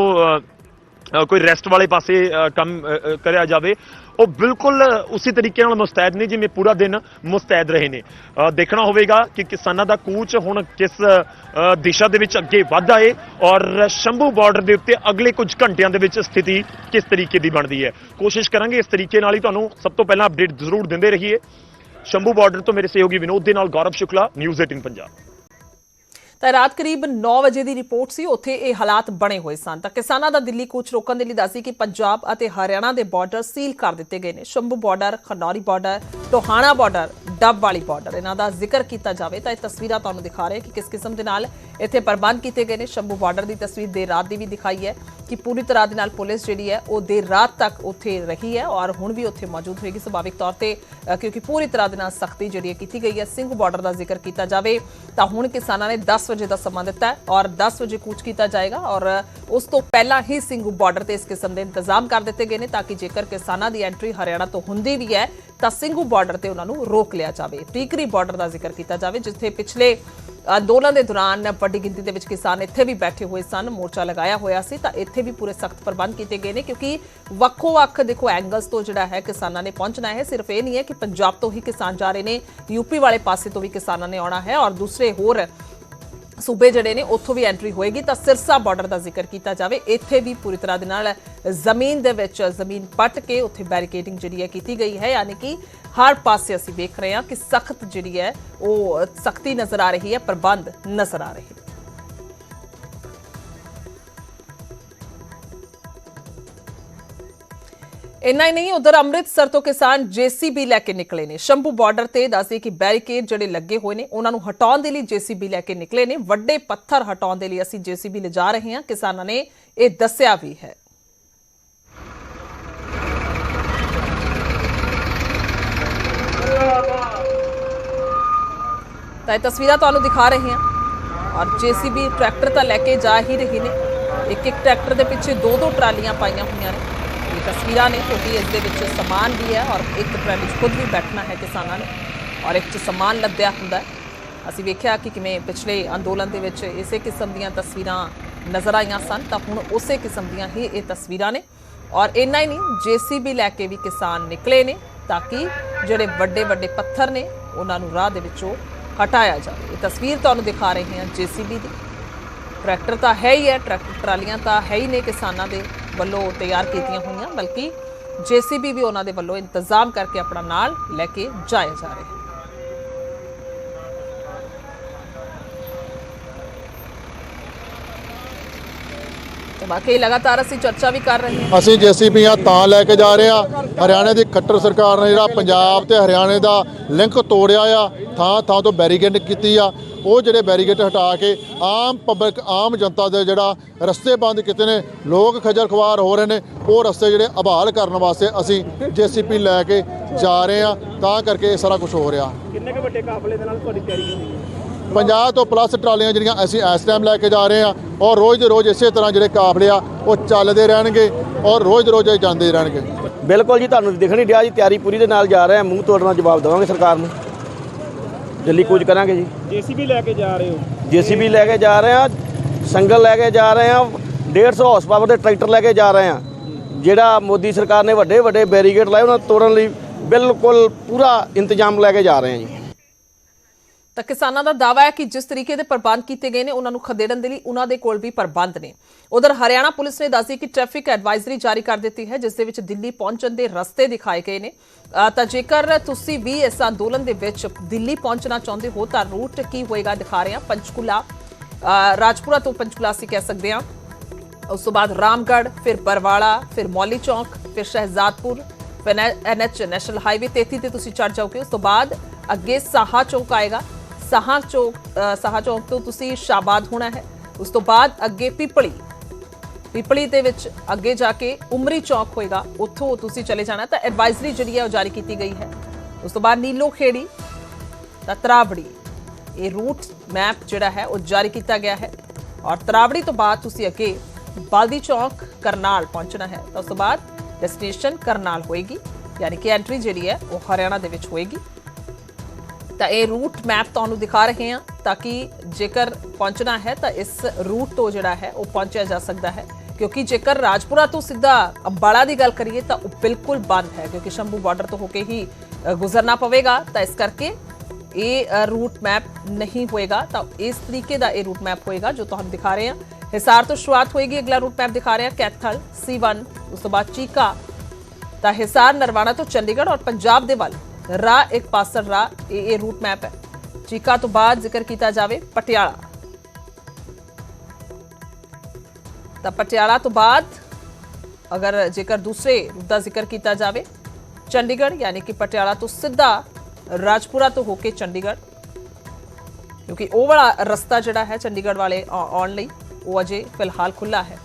ਕੋਈ ਰੈਸਟ ਵਾਲੇ ਪਾਸੇ ਕੰਮ ਕਰਿਆ ਜਾਵੇ। ਉਹ ਬਿਲਕੁਲ ਉਸੇ ਤਰੀਕੇ ਨਾਲ ਮੁਸਤੈਦ ਨੇ ਜਿਵੇਂ ਪੂਰਾ ਦਿਨ ਮੁਸਤੈਦ ਰਹੇ ਨੇ। ਦੇਖਣਾ ਹੋਵੇਗਾ ਕਿ ਕਿਸਾਨਾਂ ਦਾ ਕੂਚ ਹੁਣ ਕਿਸ ਦਿਸ਼ਾ ਦੇ ਵਿੱਚ ਅੱਗੇ ਵੱਧ ਏ ਔਰ ਸ਼ੰਭੂ ਬਾਰਡਰ ਦੇ ਉੱਤੇ ਅਗਲੇ ਕੁਝ ਘੰਟਿਆਂ ਦੇ ਵਿੱਚ ਸਥਿਤੀ ਕਿਸ ਤਰੀਕੇ ਦੀ ਬਣਦੀ ਹੈ। ਕੋਸ਼ਿਸ਼ ਕਰਾਂਗੇ ਇਸ ਤਰੀਕੇ ਨਾਲ ਹੀ ਤੁਹਾਨੂੰ ਸਭ ਤੋਂ ਪਹਿਲਾਂ ਅਪਡੇਟ ਜ਼ਰੂਰ ਦਿੰਦੇ ਰਹੀਏ। ਸ਼ੰਭੂ ਬਾਰਡਰ ਤੋਂ ਮੇਰੇ ਸਹਿਯੋਗੀ ਵਿਨੋਦ ਦੇ ਨਾਲ ਗੌਰਵ ਸ਼ੁਕਲਾ ਨਿਊਜ਼ 18 ਪੰਜਾਬ। ਤਾਂ ਰਾਤ ਕਰੀਬ 9 ਵਜੇ ਦੀ ਰਿਪੋਰਟ ਸੀ, ਉੱਥੇ ਇਹ ਹਾਲਾਤ ਬਣੇ ਹੋਏ ਸਨ। ਤਾਂ ਕਿਸਾਨਾਂ ਦਾ ਦਿੱਲੀ ਕੂਚ ਰੋਕਣ ਦੇ ਲਈ ਦੱਸੀ ਕਿ ਪੰਜਾਬ ਅਤੇ ਹਰਿਆਣਾ ਦੇ ਬਾਰਡਰ ਸੀਲ ਕਰ ਦਿੱਤੇ ਗਏ ਨੇ। Shambhu border Khanauri border Tohana border Dabwali border ਇਹਨਾਂ ਦਾ ਜ਼ਿਕਰ ਕੀਤਾ ਜਾਵੇ ਤਾਂ ਇਹ ਤਸਵੀਰਾਂ ਤੁਹਾਨੂੰ ਦਿਖਾ ਰਹੇ ਕਿ ਕਿਸ ਕਿਸਮ ਦੇ ਨਾਲ ਇੱਥੇ ਪ੍ਰਬੰਧ ਕੀਤੇ ਗਏ ਨੇ। ਸ਼ੰਭੂ ਬਾਰਡਰ ਦੀ ਤਸਵੀਰ ਦੇਰ ਰਾਤ ਦੀ ਵੀ ਦਿਖਾਈ ਹੈ ਕਿ ਪੂਰੀ ਤਰ੍ਹਾਂ ਦੇ ਨਾਲ ਪੁਲਿਸ ਜਿਹੜੀ ਹੈ, ਉਹ ਦੇਰ ਰਾਤ ਤੱਕ ਉੱਥੇ ਰਹੀ ਹੈ ਔਰ ਹੁਣ ਵੀ ਉੱਥੇ ਮੌਜੂਦ ਹੋਏਗੀ ਸੁਭਾਵਿਕ ਤੌਰ ਤੇ ਕਿਉਂਕਿ ਪੂਰੀ ਤਰ੍ਹਾਂ ਦੇ ਨਾਲ ਸਖਤੀ ਜਿਹੜੀ ਹੈ ਕੀਤੀ ਗਈ ਹੈ। ਸਿੰਘ ਬਾਰਡਰ ਦਾ ਜ਼ਿਕਰ ਕੀਤਾ ਜਾਵੇ ਤਾਂ ਹੁਣ ਕਿਸਾਨਾਂ ਨੇ 10 ਵਜੇ ਦਾ ਸਮਾਂ ਦਿੱਤਾ ਔਰ 10 ਵਜੇ ਕੂਚ ਕੀਤਾ ਜਾਏਗਾ ਔਰ ਉਸ ਤੋਂ ਪਹਿਲਾਂ ਹੀ ਸਿੰਘੂ ਬਾਰਡਰ ਤੇ ਇਸ ਕਿਸਮ ਦੇ ਇੰਤਜ਼ਾਮ ਕਰ ਦਿੱਤੇ ਗਏ ਨੇ ਤਾਂ ਕਿ ਜੇਕਰ ਕਿਸਾਨਾਂ ਦੀ ਐਂਟਰੀ ਹਰਿਆਣਾ ਤੋਂ ਹੁੰਦੀ ਵੀ ਹੈ, ਤਾਂ ਸਿੰਘੂ ਬਾਰਡਰ ਤੇ ਉਹਨਾਂ ਨੂੰ ਰੋਕ ਲਿਆ ਜਾਵੇ। ਟੀਕਰੀ ਬਾਰਡਰ ਦਾ ਜ਼ਿਕਰ ਕੀਤਾ ਜਾਵੇ, ਜਿੱਥੇ ਪਿਛਲੇ ਅੰਦੋਲਨ ਦੇ ਦੌਰਾਨ ਵੱਡੀ ਗਿਣਤੀ ਦੇ ਵਿੱਚ ਕਿਸਾਨ ਇੱਥੇ ਵੀ ਬੈਠੇ ਹੋਏ ਸਨ, ਮੋਰਚਾ ਲਗਾਇਆ ਹੋਇਆ ਸੀ, ਤਾਂ ਇੱਥੇ ਵੀ ਪੂਰੇ ਸਖਤ ਪ੍ਰਬੰਧ ਕੀਤੇ ਗਏ ਨੇ ਕਿਉਂਕਿ ਵੱਖੋ-ਵੱਖ ਦੇਖੋ ਐਂਗਲਸ ਤੋਂ ਜਿਹੜਾ ਹੈ ਕਿਸਾਨਾਂ ਨੇ ਪਹੁੰਚਣਾ ਹੈ। ਸਿਰਫ ਇਹ ਨਹੀਂ ਹੈ ਕਿ ਪੰਜਾਬ ਤੋਂ ਹੀ ਕਿਸਾਨ ਜਾ ਰਹੇ ਨੇ ਯੂਪੀ ਵਾਲੇ ਪਾਸੇ ਤੋਂ ਵੀ ਕਿਸਾਨਾਂ ਨੇ ਆਉਣਾ ਹੈ ਔਰ ਦੂਸਰੇ ਹੋਰ ਸੂਬੇ ਜਿਹੜੇ ਨੇ, ਉੱਥੋਂ ਵੀ ਐਂਟਰੀ ਹੋਏਗੀ ਤਾਂ ਸਿਰਸਾ ਬਾਰਡਰ ਦਾ ਜ਼ਿਕਰ ਕੀਤਾ ਜਾਵੇ। ਇੱਥੇ ਵੀ ਪੂਰੀ ਤਰ੍ਹਾਂ ਦੇ ਨਾਲ ਜ਼ਮੀਨ ਦੇ ਵਿੱਚ ਜ਼ਮੀਨ ਪੱਟ ਕੇ ਉੱਥੇ ਬੈਰੀਕੇਡਿੰਗ ਜਿਹੜੀ ਹੈ ਕੀਤੀ ਗਈ ਹੈ। ਯਾਨੀ ਕਿ ਹਰ ਪਾਸੇ ਅਸੀਂ ਵੇਖ ਰਹੇ ਹਾਂ ਕਿ ਸਖਤ ਜਿਹੜੀ ਹੈ, ਉਹ ਸਖਤੀ ਨਜ਼ਰ ਆ ਰਹੀ ਹੈ, ਪ੍ਰਬੰਧ ਨਜ਼ਰ ਆ ਰਹੇ ਇੰਨਾ ਹੀ ਨਹੀਂ, ਉਧਰ ਅੰਮ੍ਰਿਤਸਰ ਤੋਂ ਕਿਸਾਨ ਜੀਸੀਬੀ ਲੈ ਕੇ ਨਿਕਲੇ ਨੇ। ਸ਼ੰਭੂ ਬਾਰਡਰ ਤੇ ਦੱਸਦੇ ਕਿ ਬੈਰੀਕੇਡ ਜਿਹੜੇ ਲੱਗੇ ਹੋਏ ਨੇ, ਉਹਨਾਂ ਨੂੰ ਹਟਾਉਣ ਦੇ ਲਈ ਜੀਸੀਬੀ ਲੈ ਕੇ ਨਿਕਲੇ ਨੇ। ਵੱਡੇ ਪੱਥਰ ਹਟਾਉਣ ਦੇ ਲਈ ਅਸੀਂ ਜੀਸੀਬੀ ਲਿਜਾ ਰਹੇ ਹਾਂ। ਕਿਸਾਨਾਂ ਨੇ ਇਹ ਦੱਸਿਆ ਵੀ ਹੈ। ਤਾਂ ਇਹ ਤਸਵੀਰਾਂ ਤੁਹਾਨੂੰ ਦਿਖਾ ਰਹੇ ਹਾਂ। ਔਰ ਜੀਸੀਬੀ ਟਰੈਕਟਰ ਤਾਂ ਲੈ ਕੇ ਜਾ ਹੀ ਰਹੇ ਨੇ। ਇੱਕ ਇੱਕ ਟਰੈਕਟਰ ਦੇ ਪਿੱਛੇ ਦੋ ਦੋ ਟਰਾਲੀਆਂ ਪਾਈਆਂ ਹੋਈਆਂ ਨੇ। ਤਸਵੀਰਾਂ ਨੇ, ਕਿਉਂਕਿ ਇਸ ਦੇ ਵਿੱਚ ਸਮਾਨ ਵੀ ਹੈ ਔਰ ਇੱਕ ਟਰਾਲੀ 'ਚ ਖੁਦ ਵੀ ਬੈਠਣਾ ਹੈ ਕਿਸਾਨਾਂ ਨੇ ਔਰ ਇੱਕ 'ਚ ਸਮਾਨ ਲੱਦਿਆ ਹੁੰਦਾ ਅਸੀਂ ਵੇਖਿਆ ਕਿ ਕਿਵੇਂ ਪਿਛਲੇ ਅੰਦੋਲਨ ਦੇ ਵਿੱਚ ਇਸੇ ਕਿਸਮ ਦੀਆਂ ਤਸਵੀਰਾਂ ਨਜ਼ਰ ਆਈਆਂ ਸਨ, ਤਾਂ ਹੁਣ ਉਸੇ ਕਿਸਮ ਦੀਆਂ ਹੀ ਇਹ ਤਸਵੀਰਾਂ ਨੇ ਔਰ ਇੰਨਾ ਹੀ ਨਹੀਂ, ਜੀਸੀਬੀ ਲੈ ਕੇ ਵੀ ਕਿਸਾਨ ਨਿਕਲੇ ਨੇ ਤਾਂ ਕਿ ਜਿਹੜੇ ਵੱਡੇ ਵੱਡੇ ਪੱਥਰ ਨੇ, ਉਹਨਾਂ ਨੂੰ ਰਾਹ ਦੇ ਵਿੱਚੋਂ ਹਟਾਇਆ ਜਾਵੇ। ਇਹ ਤਸਵੀਰ ਤੁਹਾਨੂੰ ਦਿਖਾ ਰਹੇ ਹਾਂ ਜੀਸੀਬੀ ਦੀ। ਟਰੈਕਟਰ ਤਾਂ ਹੈ ਹੀ ਹੈ, ਟਰੈਕਟਰ ਟਰਾਲੀਆਂ ਤਾਂ ਹੈ ਹੀ ਨੇ ਕਿਸਾਨਾਂ ਦੇ। ਵੱਲੋਂ ਤਿਆਰ ਕੀਤੀਆਂ ਹੋਈਆਂ, ਬਲਕਿ ਜੀਸੀਬੀ ਵੀ ਉਹਨਾਂ ਦੇ ਵੱਲੋਂ ਇੰਤਜ਼ਾਮ ਕਰਕੇ ਆਪਣਾ ਨਾਲ ਲੈ ਕੇ ਜਾਇਆ ਜਾ ਰਿਹਾ ਹੈ। ਤੇ ਬਾਕੀ ਲਗਾਤਾਰ ਅਸੀਂ ਚਰਚਾ ਵੀ ਕਰ ਰਹੇ ਹਾਂ। ਅਸੀਂ ਜੀਸੀਬੀਆਂ ਤਾਂ ਲੈ ਕੇ ਜਾ ਰਹੇ ਆ ਹਰਿਆਣੇ ਦੀ ਖੱਟਰ ਸਰਕਾਰ ਨੇ ਜਿਹੜਾ ਪੰਜਾਬ ਤੇ ਹਰਿਆਣੇ ਦਾ ਲਿੰਕ ਤੋੜਿਆ ਆ ਥਾਂ ਥਾਂ ਤੋਂ ਬੈਰੀਕੇਡ ਕੀਤੀ ਆ। ਉਹ ਜਿਹੜੇ ਬੈਰੀਕੇਡ ਹਟਾ ਕੇ ਆਮ ਪਬਲਿਕ ਆਮ ਜਨਤਾ ਦੇ ਜਿਹੜਾ ਰਸਤੇ ਬੰਦ ਕੀਤੇ ਨੇ ਲੋਕ ਖੱਜਲ ਖਵਾਰ ਹੋ ਰਹੇ ਨੇ ਉਹ ਰਸਤੇ ਜਿਹੜੇ ਆਬਾਲ ਕਰਨ ਵਾਸਤੇ ਅਸੀਂ ਜੀਸੀਪੀ ਲੈ ਕੇ ਜਾ ਰਹੇ ਆ ਤਾਂ ਕਰਕੇ ਇਹ ਸਾਰਾ ਕੁਝ ਹੋ ਰਿਹਾ। ਕਿੰਨੇ ਕੁ ਵੱਡੇ ਕਾਫਲੇ ਦੇ ਨਾਲ ਤੁਹਾਡੀ ਤਿਆਰੀ ਹੁੰਦੀ ਹੈ? 50 ਤੋਂ ਪਲੱਸ ਟਰਾਲੀਆਂ ਜਿਹੜੀਆਂ ਅਸੀਂ ਇਸ ਟਾਈਮ ਲੈ ਕੇ ਜਾ ਰਹੇ ਆ ਔਰ ਰੋਜ਼ ਦੇ ਰੋਜ਼ ਇਸੇ ਤਰ੍ਹਾਂ ਜਿਹੜੇ ਕਾਫਲੇ ਆ ਉਹ ਚੱਲਦੇ ਰਹਿਣਗੇ ਔਰ ਰੋਜ਼ ਦੇ ਰੋਜ਼ ਇਹ ਜਾਂਦੇ ਰਹਿਣਗੇ। ਬਿਲਕੁਲ ਜੀ ਤੁਹਾਨੂੰ ਦਿਖ ਨਹੀਂ ਰਿਹਾ ਜੀ ਤਿਆਰੀ ਪੂਰੀ ਦੇ ਨਾਲ ਜਾ ਰਹੇ ਆ ਮੂੰਹ ਤੋੜਨਾ ਜਵਾਬ ਦੇਵਾਂਗੇ ਸਰਕਾਰ ਨੂੰ। ਦਿੱਲੀ ਕੂਚ ਕਰਾਂਗੇ ਜੀ। ਜੀਸੀਬੀ ਲੈ ਕੇ ਜਾ ਰਹੇ ਹੋ? ਜੀਸੀਬੀ ਲੈ ਕੇ ਜਾ ਰਹੇ ਆ ਸੰਗਲ ਲੈ ਕੇ ਜਾ ਰਹੇ ਆ 150 ਹਾਰਸ ਪਾਵਰ ਦੇ ਟਰੈਕਟਰ ਲੈ ਕੇ ਜਾ ਰਹੇ ਆ ਜਿਹੜਾ ਮੋਦੀ ਸਰਕਾਰ ਨੇ ਵੱਡੇ ਵੱਡੇ ਬੈਰੀਕੇਡ ਲਾਏ ਉਹਨਾਂ ਤੋੜਨ ਲਈ ਬਿਲਕੁਲ ਪੂਰਾ ਇੰਤਜ਼ਾਮ ਲੈ ਕੇ ਜਾ ਰਹੇ ਆ ਜੀ। ਤਾਂ ਕਿਸਾਨਾਂ ਦਾ ਦਾਅਵਾ ਹੈ ਕਿ ਜਿਸ ਤਰੀਕੇ ਦੇ ਪ੍ਰਬੰਧ ਕੀਤੇ ਗਏ ਨੇ, ਉਹਨਾਂ ਨੂੰ ਖਦੇੜਨ ਦੇ ਲਈ ਉਹਨਾਂ ਦੇ ਕੋਲ ਵੀ ਪ੍ਰਬੰਧ ਨੇ। ਉਧਰ ਹਰਿਆਣਾ ਪੁਲਿਸ ਨੇ ਦੱਸੀ ਕਿ ਟ੍ਰੈਫਿਕ ਐਡਵਾਈਜ਼ਰੀ ਜਾਰੀ ਕਰ ਦਿੱਤੀ ਹੈ, ਜਿਸ ਦੇ ਵਿੱਚ ਦਿੱਲੀ ਪਹੁੰਚਣ ਦੇ ਰਸਤੇ ਦਿਖਾਏ ਗਏ ਨੇ। ਤਾਂ ਜੇਕਰ ਤੁਸੀਂ ਵੀ ਇਸ ਅੰਦੋਲਨ ਦੇ ਵਿੱਚ ਦਿੱਲੀ ਪਹੁੰਚਣਾ ਚਾਹੁੰਦੇ ਹੋ, ਤਾਂ ਰੂਟ ਕੀ ਹੋਏਗਾ ਦਿਖਾ ਰਹੇ ਹਾਂ। ਪੰਚਕੂਲਾ ਰਾਜਪੁਰਾ ਤੋਂ ਪੰਚਕੂਲਾ ਅਸੀਂ ਕਹਿ ਸਕਦੇ ਹਾਂ। ਉਸ ਤੋਂ ਬਾਅਦ ਰਾਮਗੜ੍ਹ, ਫਿਰ ਬਰਵਾਲਾ, ਫਿਰ ਮੌਲੀ ਚੌਂਕ, ਫਿਰ ਸ਼ਹਿਜ਼ਾਦਪੁਰ, ਫਿਰ ਐਨਐਚ ਨੈਸ਼ਨਲ ਹਾਈਵੇ 33 ਤੇ ਤੁਸੀਂ ਚੜ ਜਾਓਗੇ। ਉਸ ਤੋਂ ਬਾਅਦ ਅੱਗੇ ਸਾਹਾ ਚੌਕ ਆਏਗਾ। ਸਾਹਾ ਚੌਕ ਅ, ਸਾਹਾ ਚੌਕ ਤੋਂ ਤੁਸੀਂ ਸ਼ਾਬਾਦ ਹੋਣਾ ਹੈ। ਉਸ ਤੋਂ ਬਾਅਦ ਅੱਗੇ ਪਿਪਲੀ। ਪਿਪਲੀ ਦੇ ਵਿੱਚ ਅੱਗੇ ਜਾ ਕੇ ਉਮਰੀ ਚੌਕ ਹੋਏਗਾ। ਉੱਥੋਂ ਤੁਸੀਂ ਚਲੇ ਜਾਣਾ ਤਾਂ ਐਡਵਾਈਜ਼ਰੀ ਜਿਹੜੀ ਹੈ ਉਹ ਜਾਰੀ ਕੀਤੀ ਗਈ ਹੈ। ਉਸ ਤੋਂ ਬਾਅਦ ਨੀਲੋ ਖੇੜੀ ਤਾਂ ਤਰਾਵੜੀ। ਇਹ ਰੂਟ ਮੈਪ ਜਿਹੜਾ ਹੈ ਉਹ ਜਾਰੀ ਕੀਤਾ ਗਿਆ ਹੈ। ਔਰ ਤਰਾਵੜੀ ਤੋਂ ਬਾਅਦ ਤੁਸੀਂ ਅੱਗੇ ਬਾਲਦੀ ਚੌਕ ਕਰਨਾਲ ਪਹੁੰਚਣਾ ਹੈ। ਤਾਂ ਉਸ ਤੋਂ ਬਾਅਦ ਡੈਸਟੀਨੇਸ਼ਨ ਕਰਨਾਲ ਹੋਏਗੀ। ਯਾਨੀ ਕਿ ਐਂਟਰੀ ਜਿਹੜੀ ਹੈ ਉਹ ਹਰਿਆਣਾ ਦੇ ਵਿੱਚ ਹੋਏਗੀ। ਤਾਂ ਇਹ ਰੂਟ ਮੈਪ ਤੁਹਾਨੂੰ ਦਿਖਾ ਰਹੇ ਹਾਂ ਤਾਂ ਕਿ ਜੇਕਰ ਪਹੁੰਚਣਾ ਹੈ ਤਾਂ ਇਸ ਰੂਟ ਤੋਂ ਜਿਹੜਾ ਹੈ ਉਹ ਪਹੁੰਚਿਆ ਜਾ ਸਕਦਾ ਹੈ। ਕਿਉਂਕਿ ਜੇਕਰ ਰਾਜਪੁਰਾ ਤੋਂ ਸਿੱਧਾ ਅੰਬਾਲਾ ਦੀ ਗੱਲ ਕਰੀਏ ਤਾਂ ਉਹ ਬਿਲਕੁਲ ਬੰਦ ਹੈ, ਕਿਉਂਕਿ ਸ਼ੰਭੂ ਬਾਰਡਰ ਤੋਂ ਹੋ ਕੇ ਹੀ ਗੁਜ਼ਰਨਾ ਪਵੇਗਾ। ਤਾਂ ਇਸ ਕਰਕੇ ਇਹ ਰੂਟ ਮੈਪ ਨਹੀਂ ਹੋਏਗਾ। ਤਾਂ ਇਸ ਤਰੀਕੇ ਦਾ ਇਹ ਰੂਟ ਮੈਪ ਹੋਏਗਾ ਜੋ ਤੁਹਾਨੂੰ ਦਿਖਾ ਰਹੇ ਹਾਂ। ਹਿਸਾਰ ਤੋਂ ਸ਼ੁਰੂਆਤ ਹੋਏਗੀ, ਅਗਲਾ ਰੂਟ ਮੈਪ ਦਿਖਾ ਰਹੇ ਹਾਂ ਕੈਥਲ C1 ਉਸ ਤੋਂ ਬਾਅਦ ਚੀਕਾ। ਤਾਂ ਹਿਸਾਰ, ਨਰਵਾਣਾ ਤੋਂ ਚੰਡੀਗੜ੍ਹ ਔਰ ਪੰਜਾਬ ਦੇ ਵੱਲ ਰਾਹ ਇੱਕ ਪਾਸਰ ਰਾਹ ਇਹ ਇਹ ਰੂਟ ਮੈਪ ਹੈ। ਚੀਕਾ ਤੋਂ ਬਾਅਦ ਜ਼ਿਕਰ ਕੀਤਾ ਜਾਵੇ ਪਟਿਆਲਾ। ਤਾਂ ਪਟਿਆਲਾ ਤੋਂ ਬਾਅਦ ਅਗਰ ਜੇਕਰ ਦੂਸਰੇ ਰੂਟ ਦਾ ਜ਼ਿਕਰ ਕੀਤਾ ਜਾਵੇ, ਚੰਡੀਗੜ੍ਹ, ਯਾਨੀ ਕਿ ਪਟਿਆਲਾ ਤੋਂ ਸਿੱਧਾ ਰਾਜਪੁਰਾ ਤੋਂ ਹੋ ਕੇ ਚੰਡੀਗੜ੍ਹ, ਕਿਉਂਕਿ ਉਹ ਵਾਲਾ ਰਸਤਾ ਜਿਹੜਾ ਹੈ ਚੰਡੀਗੜ੍ਹ ਵਾਲੇ ਆ- ਆਉਣ ਲਈ, ਉਹ ਅਜੇ ਫਿਲਹਾਲ ਖੁੱਲਾ ਹੈ।